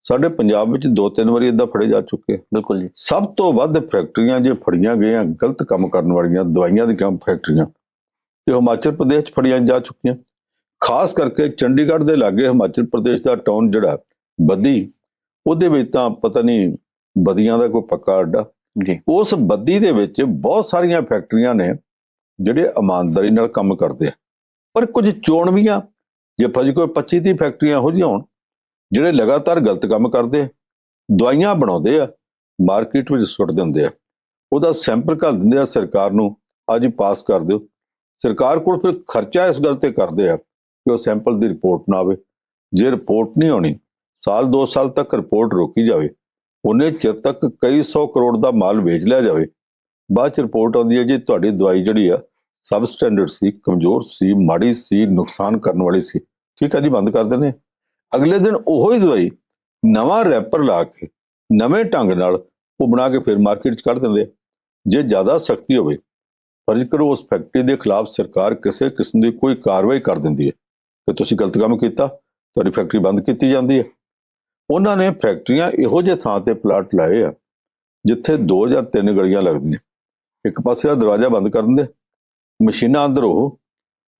ਸਾਡੇ ਪੰਜਾਬ ਵਿੱਚ ਦੋ ਤਿੰਨ ਵਾਰੀ ਇਦਾਂ ਫੜੇ ਜਾ ਚੁੱਕੇ। ਬਿਲਕੁਲ ਜੀ। ਸਭ ਤੋਂ ਵੱਧ ਫੈਕਟਰੀਆਂ ਜੇ ਫੜੀਆਂ ਗਈਆਂ ਗਲਤ ਕੰਮ ਕਰਨ ਵਾਲੀਆਂ ਦਵਾਈਆਂ ਦੀਆਂ ਫੈਕਟਰੀਆਂ ਤੇ ਹਿਮਾਚਲ ਪ੍ਰਦੇਸ਼ 'ਚ ਫੜੀਆਂ ਜਾ ਚੁੱਕੀਆਂ। ਖਾਸ ਕਰਕੇ ਚੰਡੀਗੜ੍ਹ ਦੇ ਲਾਗੇ ਹਿਮਾਚਲ ਪ੍ਰਦੇਸ਼ ਦਾ ਟਾਊਨ ਜਿਹੜਾ ਬੱਦੀ ਉਹਦੇ ਵਿੱਚ ਤਾਂ ਪਤਾ ਨਹੀਂ ਬਦੀਆਂ ਦਾ ਕੋਈ ਪੱਕਾ ਅੱਡਾ। ਜੀ। ਉਸ ਬੱਦੀ ਦੇ ਵਿੱਚ ਬਹੁਤ ਸਾਰੀਆਂ ਫੈਕਟਰੀਆਂ ਨੇ ਜਿਹੜੇ ਇਮਾਨਦਾਰੀ ਨਾਲ ਕੰਮ ਕਰਦੇ ਆ। ਪਰ ਕੁਝ ਚੋਣਵੀਆਂ ਜੇ ਫਜ ਕੋਈ 25 30 ਫੈਕਟਰੀਆਂ ਹੋ ਜਿਹੀਆਂ ਹੋਣ ਜਿਹੜੇ ਲਗਾਤਾਰ ਗਲਤ ਕੰਮ ਕਰਦੇ ਆ ਦਵਾਈਆਂ ਬਣਾਉਂਦੇ ਆ ਮਾਰਕੀਟ ਵਿੱਚ ਸੁੱਟ ਦਿੰਦੇ ਆ ਉਹਦਾ ਸੈਂਪਲ ਘੱਲ ਦਿੰਦੇ ਆ ਸਰਕਾਰ ਨੂੰ ਅੱਜ ਪਾਸ ਕਰ ਦਿਓ। ਸਰਕਾਰ ਕੋਲ ਫਿਰ ਖਰਚਾ ਇਸ ਗੱਲ ਤੇ ਕਰਦੇ ਆ ਕਿ ਉਹ ਸੈਂਪਲ ਦੀ ਰਿਪੋਰਟ ਨਾ ਆਵੇ। ਜੇ ਰਿਪੋਰਟ ਨਹੀਂ ਆਉਣੀ ਸਾਲ 2 ਸਾਲ ਤੱਕ ਰਿਪੋਰਟ ਰੋਕੀ ਜਾਵੇ, ਉਹਨੇ ਚਿਰ ਤੱਕ ਕਈ ਸੌ ਕਰੋੜ ਦਾ ਮਾਲ ਵੇਚ ਲਿਆ ਜਾਵੇ। ਬਾਅਦ ਚ ਰਿਪੋਰਟ ਆਉਂਦੀ ਹੈ ਜੀ, ਤੁਹਾਡੀ ਦਵਾਈ ਜਿਹੜੀ ਆ ਸਬ ਸਟੈਂਡਰਡ ਸੀ, ਕਮਜ਼ੋਰ ਸੀ, ਮਾੜੀ ਸੀ, ਨੁਕਸਾਨ ਕਰਨ ਵਾਲੀ ਸੀ। ਠੀਕ ਹੈ ਜੀ, ਬੰਦ ਕਰ ਦਿੰਦੇ ਅਗਲੇ ਦਿਨ ਉਹੋ ਹੀ ਦਵਾਈ ਨਵਾਂ ਰੈਪਰ ਲਾ ਕੇ, ਨਵੇਂ ਢੰਗ ਨਾਲ ਉਹ ਬਣਾ ਕੇ ਫਿਰ ਮਾਰਕੀਟ 'ਚ ਕੱਢ ਦਿੰਦੇ ਜੇ ਜ਼ਿਆਦਾ ਸਖਤੀ ਹੋਵੇ, ਫਰਜ਼ ਕਰੋ ਉਸ ਫੈਕਟਰੀ ਦੇ ਖਿਲਾਫ ਸਰਕਾਰ ਕਿਸੇ ਕਿਸਮ ਦੀ ਕੋਈ ਕਾਰਵਾਈ ਕਰ ਦਿੰਦੀ ਹੈ। ਕਿ ਤੁਸੀਂ ਗਲਤ ਕੰਮ ਕੀਤਾ, ਤੁਹਾਡੀ ਫੈਕਟਰੀ ਬੰਦ ਕੀਤੀ ਜਾਂਦੀ ਹੈ। ਉਹਨਾਂ ਨੇ ਫੈਕਟਰੀਆਂ ਇਹੋ ਜਿਹੇ ਥਾਂ ਤੇ ਪਲਾਟ ਲਾਏ ਆ ਜਿੱਥੇ ਦੋ ਜਾਂ ਤਿੰਨ ਗਲੀਆਂ ਲੱਗਦੀਆਂ। ਇੱਕ ਪਾਸੇ ਦਾ ਦਰਵਾਜ਼ਾ ਬੰਦ ਕਰ ਦਿੰਦੇ ਮਸ਼ੀਨਾਂ ਅੰਦਰ ਉਹ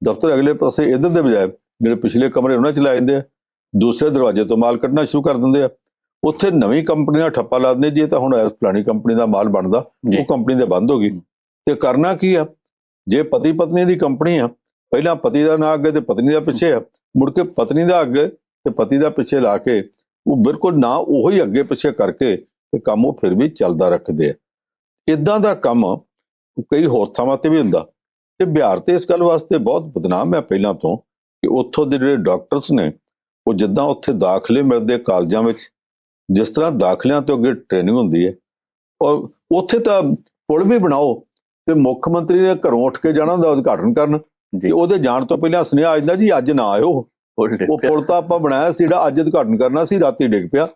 ਦਫ਼ਤਰ ਅਗਲੇ ਪਾਸੇ ਇਧਰ ਦੇ ਬਜਾਏ ਜਿਹੜੇ ਪਿਛਲੇ ਕਮਰੇ ਉਹਨਾਂ ਚ ਲਾਏ ਜਾਂਦੇ ਆ ਦੂਸਰੇ ਦਰਵਾਜ਼ੇ ਤੋਂ ਮਾਲ ਕੱਢਣਾ ਸ਼ੁਰੂ ਕਰ ਦਿੰਦੇ ਆ। ਉੱਥੇ ਨਵੀਂ ਕੰਪਨੀਆਂ ਠੱਪਾ ਲਾ ਦਿੰਦੇ ਜੀ ਤਾਂ ਹੁਣ ਇਸ ਫਲਾਣੀ ਕੰਪਨੀ ਦਾ ਮਾਲ ਬਣਦਾ ਉਹ ਕੰਪਨੀ ਦੇ ਬੰਦ ਹੋ ਗਈ। ਤੇ ਕਰਨਾ ਕੀ ਆ? ਜੇ ਪਤੀ ਪਤਨੀ ਦੀ ਕੰਪਨੀ ਆ ਪਹਿਲਾਂ ਪਤੀ ਦਾ ਨਾਂ ਅੱਗੇ ਤੇ ਪਤਨੀ ਦਾ ਪਿੱਛੇ ਆ ਮੁੜ ਕੇ ਪਤਨੀ ਦਾ ਅੱਗੇ ਤੇ ਪਤੀ ਦਾ ਪਿੱਛੇ ਲਾ ਕੇ ਉਹ ਬਿਲਕੁਲ ਨਾ ਉਹੋ ਹੀ ਅੱਗੇ ਪਿੱਛੇ ਕਰਕੇ ਤੇ ਕੰਮ ਉਹ ਫਿਰ ਵੀ ਚੱਲਦਾ ਰੱਖਦੇ ਆ। ਇਦਾਂ ਦਾ ਕੰਮ ਕਈ ਹੋਰ ਥਾਵਾਂ ਤੇ ਵੀ ਹੁੰਦਾ। ਤੇ ਬਿਹਾਰ ਤੇ ਇਸ ਗੱਲ ਵਾਸਤੇ ਬਹੁਤ ਬਦਨਾਮ ਹੈ ਪਹਿਲਾਂ ਤੋਂ ਕਿ ਉੱਥੋਂ ਦੇ ਜਿਹੜੇ ਡਾਕਟਰਸ ਨੇ ਉਹ ਜਿੱਦਾਂ ਉੱਥੇ ਦਾਖਲੇ ਮਿਲਦੇ ਕਾਲਜਾਂ ਵਿੱਚ ਜਿਸ ਤਰ੍ਹਾਂ ਦਾਖਲਿਆਂ ਤੋਂ ਅੱਗੇ ਟ੍ਰੇਨਿੰਗ ਹੁੰਦੀ ਹੈ। ਔਰ ਉੱਥੇ ਤਾਂ ਪੁਲ ਵੀ ਬਣਾਓ ਤੇ ਮੁੱਖ ਮੰਤਰੀ ਨੇ ਘਰੋਂ ਉੱਠ ਕੇ ਜਾਣਾ ਹੁੰਦਾ ਉਦਘਾਟਨ ਕਰਨ ਜੀ। ਤੇ ਉਹਦੇ ਜਾਣ ਤੋਂ ਪਹਿਲਾਂ ਸੁਨੇਹਾ ਆ ਜਾਂਦਾ ਜੀ ਅੱਜ ਨਾ ਆਇਓ। ਉਹ ਪੁਲ ਤਾਂ ਆਪਾਂ ਬਣਾਇਆ ਸੀ ਜਿਹੜਾ ਅੱਜ ਉਦਘਾਟਨ ਕਰਨਾ ਸੀ ਰਾਤੀ ਡਿੱਗ ਪਿਆ।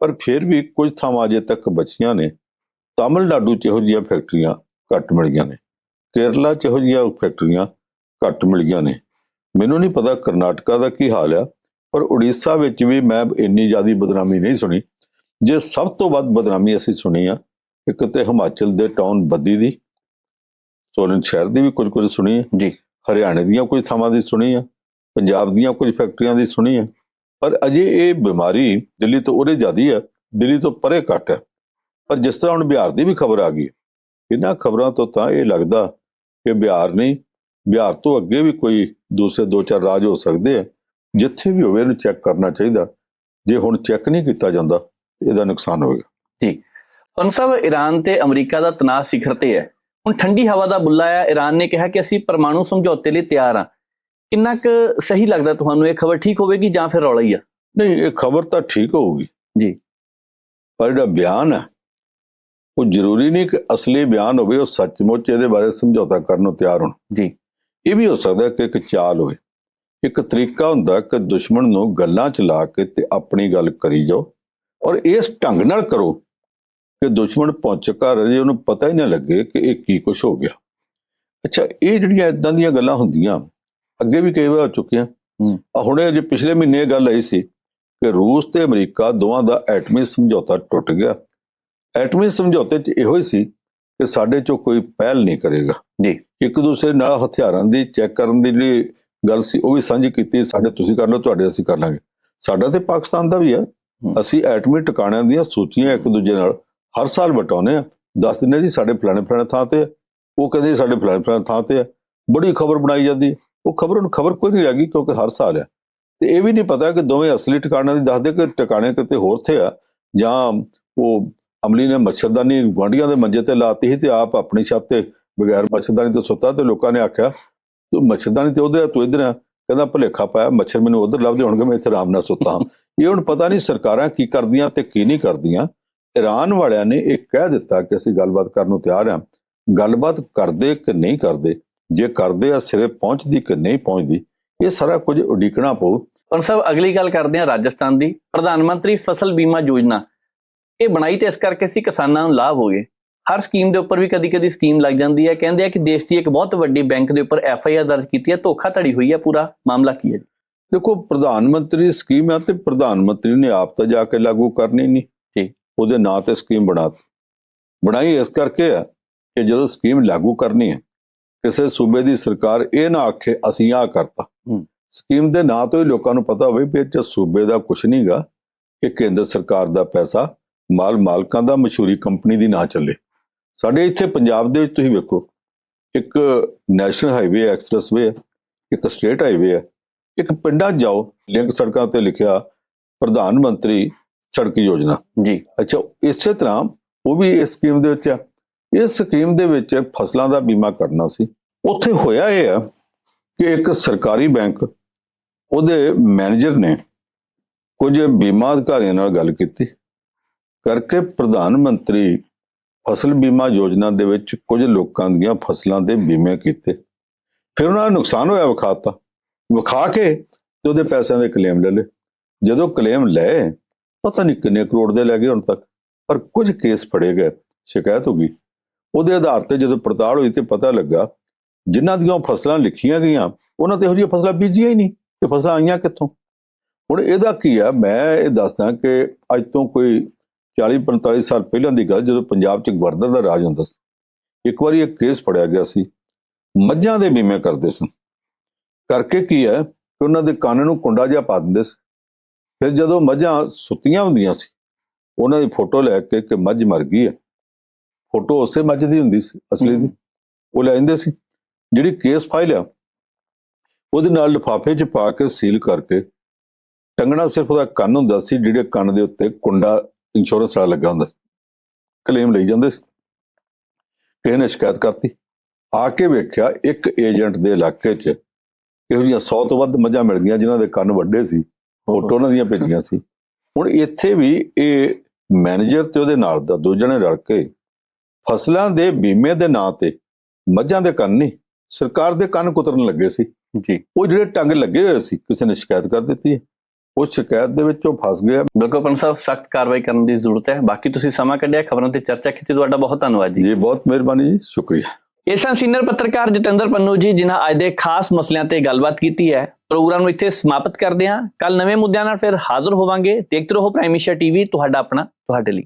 ਪਰ ਫਿਰ ਵੀ ਕੁਝ ਥਾਵਾਂ ਅਜੇ ਤੱਕ ਬਚੀਆਂ ਨੇ। ਤਾਮਿਲਨਾਡੂ ਚ ਇਹੋ ਜਿਹੀਆਂ ਫੈਕਟਰੀਆਂ ਘੱਟ ਮਿਲੀਆਂ ਨੇ। ਕੇਰਲਾ ਚ ਇਹੋ ਜਿਹੀਆਂ ਫੈਕਟਰੀਆਂ ਘੱਟ ਮਿਲੀਆਂ ਨੇ। ਮੈਨੂੰ ਨਹੀਂ ਪਤਾ ਕਰਨਾਟਕਾ ਦਾ ਕੀ ਹਾਲ ਆ ਪਰ ਉੜੀਸਾ ਵਿੱਚ ਵੀ ਮੈਂ ਇੰਨੀ ਜ਼ਿਆਦੀ ਬਦਨਾਮੀ ਨਹੀਂ ਸੁਣੀ। ਜੇ ਸਭ ਤੋਂ ਵੱਧ ਬਦਨਾਮੀ ਅਸੀਂ ਸੁਣੀ ਆ ਇੱਕ ਤੇ ਹਿਮਾਚਲ ਦੇ ਟਾਊਨ ਬੱਦੀ ਦੀ। ਸੋਲਨ ਸ਼ਹਿਰ ਦੀ ਵੀ ਕੁਝ ਕੁਝ ਸੁਣੀ ਜੀ। ਹਰਿਆਣੇ ਦੀਆਂ ਕੁਝ ਥਾਵਾਂ ਦੀ ਸੁਣੀ ਆ। ਪੰਜਾਬ ਦੀਆਂ ਕੁਝ ਫੈਕਟਰੀਆਂ ਦੀ ਸੁਣੀ ਹੈ। ਪਰ ਅਜੇ ਇਹ ਬਿਮਾਰੀ ਦਿੱਲੀ ਤੋਂ ਉਰੇ ਜ਼ਿਆਦੀ ਹੈ, ਦਿੱਲੀ ਤੋਂ ਪਰੇ ਘੱਟ ਹੈ। ਪਰ ਜਿਸ ਤਰ੍ਹਾਂ ਹੁਣ ਬਿਹਾਰ ਦੀ ਵੀ ਖਬਰ ਆ ਗਈ ਇਹਨਾਂ ਖਬਰਾਂ ਤੋਂ ਤਾਂ ਇਹ ਲੱਗਦਾ ਕਿ ਬਿਹਾਰ ਨਹੀਂ, ਬਿਹਾਰ ਤੋਂ ਅੱਗੇ ਵੀ ਕੋਈ ਦੂਸਰੇ ਦੋ ਚਾਰ ਰਾਜ ਹੋ ਸਕਦੇ ਆ ਜਿੱਥੇ ਵੀ ਹੋਵੇ ਇਹਨੂੰ ਚੈੱਕ ਕਰਨਾ ਚਾਹੀਦਾ। ਜੇ ਹੁਣ ਚੈੱਕ ਨਹੀਂ ਕੀਤਾ ਜਾਂਦਾ, ਇਹਦਾ ਨੁਕਸਾਨ ਹੋਵੇਗਾ। ਪਨ ਸਾਹਿਬ ਈਰਾਨ ਤੇ ਅਮਰੀਕਾ ਦਾ ਤਣਾਅ ਸਿਖਰ ਤੇ ਹੈ। ਹੁਣ ਠੰਡੀ ਹਵਾ ਦਾ ਬੁੱਲਾ ਆ ਈਰਾਨ ਨੇ ਕਿਹਾ ਕਿ ਅਸੀਂ ਪਰਮਾਣੂ ਸਮਝੌਤੇ ਲਈ ਤਿਆਰ ਹਾਂ। ਕਿੰਨਾ ਕੁ ਸਹੀ ਲੱਗਦਾ ਤੁਹਾਨੂੰ ਇਹ ਖਬਰ ਠੀਕ ਹੋਵੇਗੀ ਜਾਂ ਫਿਰ ਰੌਲਾ ਹੀ ਆ? ਨਹੀਂ ਇਹ ਖਬਰ ਤਾਂ ਠੀਕ ਹੋਊਗੀ। ਜੀ। ਪਰ ਜਿਹੜਾ ਬਿਆਨ ਹੈ ਉਹ ਜ਼ਰੂਰੀ ਨਹੀਂ ਕਿ ਅਸਲੀ ਬਿਆਨ ਹੋਵੇ ਉਹ ਸੱਚਮੁੱਚ ਇਹਦੇ ਬਾਰੇ ਸਮਝੌਤਾ ਕਰਨ ਨੂੰ ਤਿਆਰ ਹੋਣ। ਜੀ। ਇਹ ਵੀ ਹੋ ਸਕਦਾ ਕਿ ਇੱਕ ਚਾਲ ਹੋਵੇ। ਇੱਕ ਤਰੀਕਾ ਹੁੰਦਾ ਕਿ ਦੁਸ਼ਮਣ ਨੂੰ ਗੱਲਾਂ ਚ ਲਾ ਕੇ ਤੇ ਆਪਣੀ ਗੱਲ ਕਰੀ ਜਾਓ ਔਰ ਇਸ ਢੰਗ ਨਾਲ ਕਰੋ ਕਿ ਦੁਸ਼ਮਣ ਪਹੁੰਚ ਕਰ ਜੇ ਉਹਨੂੰ ਪਤਾ ਹੀ ਨਾ ਲੱਗੇ ਕਿ ਇਹ ਕੀ ਕੁਝ ਹੋ ਗਿਆ। ਅੱਛਾ ਇਹ ਜਿਹੜੀਆਂ ਇਦਾਂ ਦੀਆਂ ਗੱਲਾਂ ਹੁੰਦੀਆਂ ਅੱਗੇ ਵੀ ਕਈ ਵਾਰ ਹੋ ਚੁੱਕੀਆਂ ਹੂੰ। ਆ ਹੁਣੇ ਜੇ ਪਿਛਲੇ ਮਹੀਨੇ ਇਹ ਗੱਲ ਆਈ ਸੀ ਕਿ ਰੂਸ ਤੇ ਅਮਰੀਕਾ ਦੋਵਾਂ ਦਾ ਐਟਮੀ ਸਮਝੌਤਾ ਟੁੱਟ ਗਿਆ ਐਟਮੀ ਸਮਝੌਤੇ 'ਚ ਇਹੋ ਹੀ ਸੀ ਕਿ ਸਾਡੇ 'ਚੋਂ ਕੋਈ ਪਹਿਲ ਨਹੀਂ ਕਰੇਗਾ ਜੀ। ਇੱਕ ਦੂਸਰੇ ਨਾਲ ਹਥਿਆਰਾਂ ਦੀ ਚੈੱਕ ਕਰਨ ਦੀ ਜਿਹੜੀ ਗੱਲ ਸੀ ਉਹ ਵੀ ਸਾਂਝੀ ਕੀਤੀ ਸਾਡੇ ਤੁਸੀਂ ਕਰ ਲਓ ਤੁਹਾਡੇ ਅਸੀਂ ਕਰ ਲਾਂਗੇ ਸਾਡਾ ਤੇ ਪਾਕਿਸਤਾਨ ਦਾ ਵੀ ਆ। ਅਸੀਂ ਐਟਮੀ ਟਿਕਾਣਿਆਂ ਦੀਆਂ ਸੂਚੀਆਂ ਇੱਕ ਦੂਜੇ ਨਾਲ ਹਰ ਸਾਲ ਵਟਾਉਂਦੇ ਆ ਦੱਸ ਦਿੰਦੇ ਜੀ ਸਾਡੇ ਫਲਾਣੇ ਫਲਾਣੇ ਥਾਂ ਤੇ। ਉਹ ਕਹਿੰਦੇ ਸਾਡੇ ਫਲਾਣੇ ਫਲਾਣੇ ਥਾਂ ਤੇ ਆ ਬੜੀ ਖਬਰ ਬਣਾਈ ਜਾਂਦੀ ਹੈ। ਉਹ ਖਬਰ ਨੂੰ ਖਬਰ ਕੋਈ ਨਹੀਂ ਲੱਗੀ ਕਿਉਂਕਿ ਹਰ ਸਾਲ ਆ ਤੇ ਇਹ ਵੀ ਨਹੀਂ ਪਤਾ ਕਿ ਦੋਵੇਂ ਅਸਲੀ ਟਿਕਾਣਿਆਂ ਦੀ ਦੱਸਦੇ ਕਿ ਟਿਕਾਣੇ ਕਿਤੇ ਹੋਰ ਥੇ ਆ, ਜਾਂ ਉਹ ਅਮਲੀ ਨੇ ਮੱਛਰਦਾਨੀ ਗੁਆਂਢੀਆਂ ਦੇ ਮੰਜੇ ਤੇ ਲਾਤੀ ਸੀ ਤੇ ਆਪ ਆਪਣੀ ਛੱਤ ਤੇ ਬਗੈਰ ਮੱਛਰਦਾਨੀ ਤੋਂ ਸੁੱਤਾ ਤੇ ਲੋਕਾਂ ਨੇ ਆਖਿਆ, ਤੂੰ ਮੱਛਰਦਾਨੀ ਤੇ ਉਧਰ ਤੂੰ ਇਧਰ ਆ। ਕਹਿੰਦਾ, ਭੁਲੇਖਾ ਪਾਇਆ, ਮੱਛਰ ਮੈਨੂੰ ਉਧਰ ਲੱਭਦੇ ਹੋਣਗੇ, ਮੈਂ ਇੱਥੇ ਆਰਾਮ ਨਾਲ ਸੁੱਤਾ ਹਾਂ। ਇਹ ਹੁਣ ਪਤਾ ਨਹੀਂ ਸਰਕਾਰਾਂ ਕੀ ਕਰਦੀਆਂ ਤੇ ਕੀ ਨਹੀਂ ਕਰਦੀਆਂ। ਈਰਾਨ ਵਾਲਿਆਂ ਨੇ ਇਹ ਕਹਿ ਦਿੱਤਾ ਕਿ ਅਸੀਂ ਗੱਲਬਾਤ ਕਰਨ ਨੂੰ ਤਿਆਰ ਹਾਂ। ਗੱਲਬਾਤ ਕਰਦੇ ਕਿ ਨਹੀਂ ਕਰਦੇ? ਜੇ ਕਰਦੇ ਆ ਸਿਰੇ ਪਹੁੰਚਦੀ ਕਿ ਨਹੀਂ ਪਹੁੰਚਦੀ ਇਹ ਸਾਰਾ ਕੁਝ ਉਡੀਕਣਾ ਪਊ। ਪਰ ਸਾਹਿਬ ਅਗਲੀ ਗੱਲ ਕਰਦੇ ਹਾਂ ਰਾਜਸਥਾਨ ਦੀ। ਪ੍ਰਧਾਨ ਮੰਤਰੀ ਫਸਲ ਬੀਮਾ ਯੋਜਨਾ। ਇਹ ਬਣਾਈ ਤੇ ਇਸ ਕਰਕੇ ਸੀ ਕਿਸਾਨਾਂ ਨੂੰ ਲਾਭ ਹੋ ਗਏ। ਹਰ ਸਕੀਮ ਦੇ ਉੱਪਰ ਵੀ ਕਦੀ-ਕਦੀ ਸਕੀਮ ਲੱਗ ਜਾਂਦੀ ਹੈ। ਕਹਿੰਦੇ ਆ ਕਿ ਦੇਸ਼ ਦੀ ਇੱਕ ਬਹੁਤ ਵੱਡੀ ਬੈਂਕ ਦੇ ਉੱਪਰ ਐਫ ਆਈ ਆਰ ਦਰਜ ਕੀਤੀ ਹੈ। ਧੋਖਾਧੜੀ ਹੋਈ ਹੈ। ਪੂਰਾ ਮਾਮਲਾ ਕੀ ਹੈ ਦੇਖੋ ਪ੍ਰਧਾਨ ਮੰਤਰੀ ਸਕੀਮ ਆ ਤੇ ਪ੍ਰਧਾਨ ਮੰਤਰੀ ਨੇ ਆਪ ਤਾਂ ਜਾ ਕੇ ਲਾਗੂ ਕਰਨੀ ਨਹੀਂ। ਠੀਕ। ਉਹਦੇ ਨਾਂ ਤੇ ਸਕੀਮ ਬਣਾ ਦਿੱਤੀ। ਬਣਾਈ ਇਸ ਕਰਕੇ ਆ ਕਿ ਜਦੋਂ ਸਕੀਮ ਲਾਗੂ ਕਰਨੀ ਹੈ ਕਿਸੇ ਸੂਬੇ ਦੀ ਸਰਕਾਰ ਇਹ ਨਾ ਆਖੇ ਅਸੀਂ ਆਹ ਕਰਤਾ। ਸਕੀਮ ਦੇ ਨਾਂ ਤੋਂ ਹੀ ਲੋਕਾਂ ਨੂੰ ਪਤਾ ਹੋਵੇ ਵੀ ਇਹ 'ਚ ਸੂਬੇ ਦਾ ਕੁਝ ਨਹੀਂਗਾ ਕਿ ਕੇਂਦਰ ਸਰਕਾਰ ਦਾ ਪੈਸਾ ਮਾਲ ਮਾਲਕਾਂ ਦਾ ਮਸ਼ਹੂਰੀ ਕੰਪਨੀ ਦੀ ਨਾ ਚੱਲੇ। ਸਾਡੇ ਇੱਥੇ ਪੰਜਾਬ ਦੇ ਵਿੱਚ ਤੁਸੀਂ ਵੇਖੋ ਇੱਕ ਨੈਸ਼ਨਲ ਹਾਈਵੇ ਐਕਸਪ੍ਰੈਸਵੇ ਹੈ ਇੱਕ ਸਟੇਟ ਹਾਈਵੇ ਹੈ ਇੱਕ ਪਿੰਡਾਂ ਜਾਓ ਲਿੰਕ ਸੜਕਾਂ ਤੇ ਲਿਖਿਆ ਪ੍ਰਧਾਨ ਮੰਤਰੀ ਸੜਕ ਯੋਜਨਾ। ਜੀ। ਅੱਛਾ ਇਸੇ ਤਰ੍ਹਾਂ ਉਹ ਵੀ ਇਸ ਸਕੀਮ ਦੇ ਵਿੱਚ ਆ ਇਸ ਸਕੀਮ ਦੇ ਵਿੱਚ ਫਸਲਾਂ ਦਾ ਬੀਮਾ ਕਰਨਾ ਸੀ। ਉੱਥੇ ਹੋਇਆ ਇਹ ਆ ਕਿ ਇੱਕ ਸਰਕਾਰੀ ਬੈਂਕ ਉਹਦੇ ਮੈਨੇਜਰ ਨੇ ਕੁਝ ਬੀਮਾ ਅਧਿਕਾਰੀਆਂ ਨਾਲ ਗੱਲ ਕੀਤੀ ਕਰਕੇ ਪ੍ਰਧਾਨ ਮੰਤਰੀ ਫਸਲ ਬੀਮਾ ਯੋਜਨਾ ਦੇ ਵਿੱਚ ਕੁਝ ਲੋਕਾਂ ਦੀਆਂ ਫਸਲਾਂ ਦੇ ਬੀਮੇ ਕੀਤੇ। ਫਿਰ ਉਹਨਾਂ ਦਾ ਨੁਕਸਾਨ ਹੋਇਆ ਵਿਖਾਤਾ। ਵਿਖਾ ਕੇ ਤੇ ਉਹਦੇ ਪੈਸਿਆਂ ਦੇ ਕਲੇਮ ਲੈ ਲਏ। ਜਦੋਂ ਕਲੇਮ ਲਏ, ਪਤਾ ਨਹੀਂ ਕਿੰਨੇ ਕਰੋੜ ਦੇ ਲੈ ਗਏ ਹੁਣ ਤੱਕ, ਪਰ ਕੁਝ ਕੇਸ ਫੜੇ ਗਏ, ਸ਼ਿਕਾਇਤ ਹੋ ਗਈ। ਉਹਦੇ ਆਧਾਰ ਤੇ ਜਦੋਂ ਪੜਤਾਲ ਹੋਈ ਤੇ ਪਤਾ ਲੱਗਾ ਜਿਨ੍ਹਾਂ ਦੀਆਂ ਫਸਲਾਂ ਲਿਖੀਆਂ ਗਈਆਂ ਉਹਨਾਂ ਤੇ ਇਹੋ ਜਿਹੀਆਂ ਫਸਲਾਂ ਬੀਜੀਆਂ ਹੀ ਨਹੀਂ ਤੇ ਫਸਲਾਂ ਆਈਆਂ ਕਿੱਥੋਂ? ਹੁਣ ਇਹਦਾ ਕੀ ਆ? ਮੈਂ ਇਹ ਦੱਸਦਾ ਕਿ ਅੱਜ ਤੋਂ ਕੋਈ 40 45 ਸਾਲ ਪਹਿਲਾਂ ਦੀ ਗੱਲ ਜਦੋਂ ਪੰਜਾਬ 'ਚ ਗਵਰਨਰ ਦਾ ਰਾਜ ਹੁੰਦਾ ਸੀ ਇੱਕ ਵਾਰੀ ਇੱਕ ਕੇਸ ਫੜਿਆ ਗਿਆ ਸੀ ਮੱਝਾਂ ਦੇ ਬੀਮੇ ਕਰਦੇ ਸਨ। ਕਰਕੇ ਕੀ ਹੈ ਕਿ ਉਹਨਾਂ ਦੇ ਕੰਨ ਨੂੰ ਕੁੰਡਾ ਜਿਹਾ ਪਾ ਦਿੰਦੇ ਸੀ। ਫਿਰ ਜਦੋਂ ਮੱਝਾਂ ਸੁੱਤੀਆਂ ਹੁੰਦੀਆਂ ਸੀ ਉਹਨਾਂ ਦੀ ਫੋਟੋ ਲੈ ਕੇ ਕਿ ਮੱਝ ਮਰ ਗਈ ਹੈ। ਫੋਟੋ ਉਸੇ ਮੱਝ ਦੀ ਹੁੰਦੀ ਸੀ ਅਸਲੀ ਦੀ। ਉਹ ਲੈ ਜਾਂਦੇ ਸੀ। ਜਿਹੜੀ ਕੇਸ ਫਾਈਲ ਆ, ਉਹਦੇ ਨਾਲ ਲਿਫਾਫੇ 'ਚ ਪਾ ਕੇ ਸੀਲ ਕਰਕੇ ਟੰਗਣਾ ਸਿਰਫ ਉਹਦਾ ਕੰਨ ਹੁੰਦਾ ਸੀ, ਜਿਹੜੇ ਕੰਨ ਦੇ ਉੱਤੇ ਕੁੰਡਾ ਇੰਸ਼ੋਰੈਂਸ ਵਾਲਾ ਲੱਗਾ ਹੁੰਦਾ ਕਲੇਮ ਲਈ ਜਾਂਦੇ ਸੀ। ਕਿਸੇ ਨੇ ਸ਼ਿਕਾਇਤ ਕਰਤੀ। ਆ ਕੇ ਵੇਖਿਆ ਇੱਕ ਏਜੰਟ ਦੇ ਇਲਾਕੇ 'ਚ ਇਹੋ ਜਿਹੀਆਂ 100 ਤੋਂ ਵੱਧ ਮੱਝਾਂ ਮਿਲ ਗਈਆਂ, ਜਿਨ੍ਹਾਂ ਦੇ ਕੰਨ ਵੱਡੇ ਸੀ, ਫੋਟੋ ਉਹਨਾਂ ਦੀਆਂ ਭੇਜੀਆਂ ਸੀ। ਹੁਣ ਇੱਥੇ ਵੀ ਇਹ ਮੈਨੇਜਰ ਤੇ ਉਹਦੇ ਨਾਲ ਦਾ ਦੋ ਜਣੇ ਰਲ ਕੇ ਫਸਲਾਂ ਦੇ ਬੀਮੇ ਦੇ ਨਾਂ ਤੇ ਮੱਝਾਂ ਦੇ ਕੰਨ ਨਹੀਂ ਸਰਕਾਰ ਦੇ ਕੰਨ ਕੁਤਰਨ ਲੱਗੇ ਸੀ। ਜੀ। ਉਹ ਜਿਹੜੇ ਟੰਗ ਲੱਗੇ ਹੋਏ ਸੀ ਕਿਸੇ ਨੇ ਸ਼ਿਕਾਇਤ ਕਰ ਦਿੱਤੀ ਹੈ। ਉਹ ਸ਼ਿਕਾਇਤ ਦੇ ਵਿੱਚ ਉਹ ਫਸ ਗਿਆ। ਬਿਲਕੁਲ ਪੰਨ ਸਾਹਿਬ ਸਖਤ ਕਾਰਵਾਈ ਕਰਨ ਦੀ ਜ਼ਰੂਰਤ ਹੈ। ਬਾਕੀ ਤੁਸੀਂ ਸਮਾਂ ਕੱਢਿਆ ਖਬਰਾਂ ਤੇ ਚਰਚਾ ਕੀਤੀ ਤੁਹਾਡਾ ਬਹੁਤ ਧੰਨਵਾਦ ਜੀ। ਜੀ ਬਹੁਤ ਮਿਹਰਬਾਨੀ ਜੀ ਸ਼ੁਕਰੀਆ। ਇਹ ਸਨ ਸੀਨੀਅਰ ਪੱਤਰਕਾਰ ਜਤਿੰਦਰ ਪੰਨੂ ਜੀ ਜਿਨ੍ਹਾਂ ਅੱਜ ਦੇ ਖਾਸ ਮਸਲਿਆਂ ਤੇ ਗੱਲਬਾਤ ਕੀਤੀ ਹੈ ਪ੍ਰੋਗਰਾਮ ਨੂੰ ਇੱਥੇ ਸਮਾਪਤ ਕਰਦੇ ਹਾਂ। ਕੱਲ ਨਵੇਂ ਮੁੱਦਿਆਂ ਨਾਲ ਫਿਰ ਹਾਜ਼ਰ ਹੋਵਾਂਗੇ। ਦੇਖਦੇ ਰਹੋ ਪ੍ਰਾਈਮ ਏਸ਼ੀਆ ਟੀਵੀ ਤੁਹਾਡਾ ਆਪਣਾ ਤੁਹਾਡੇ ਲਈ।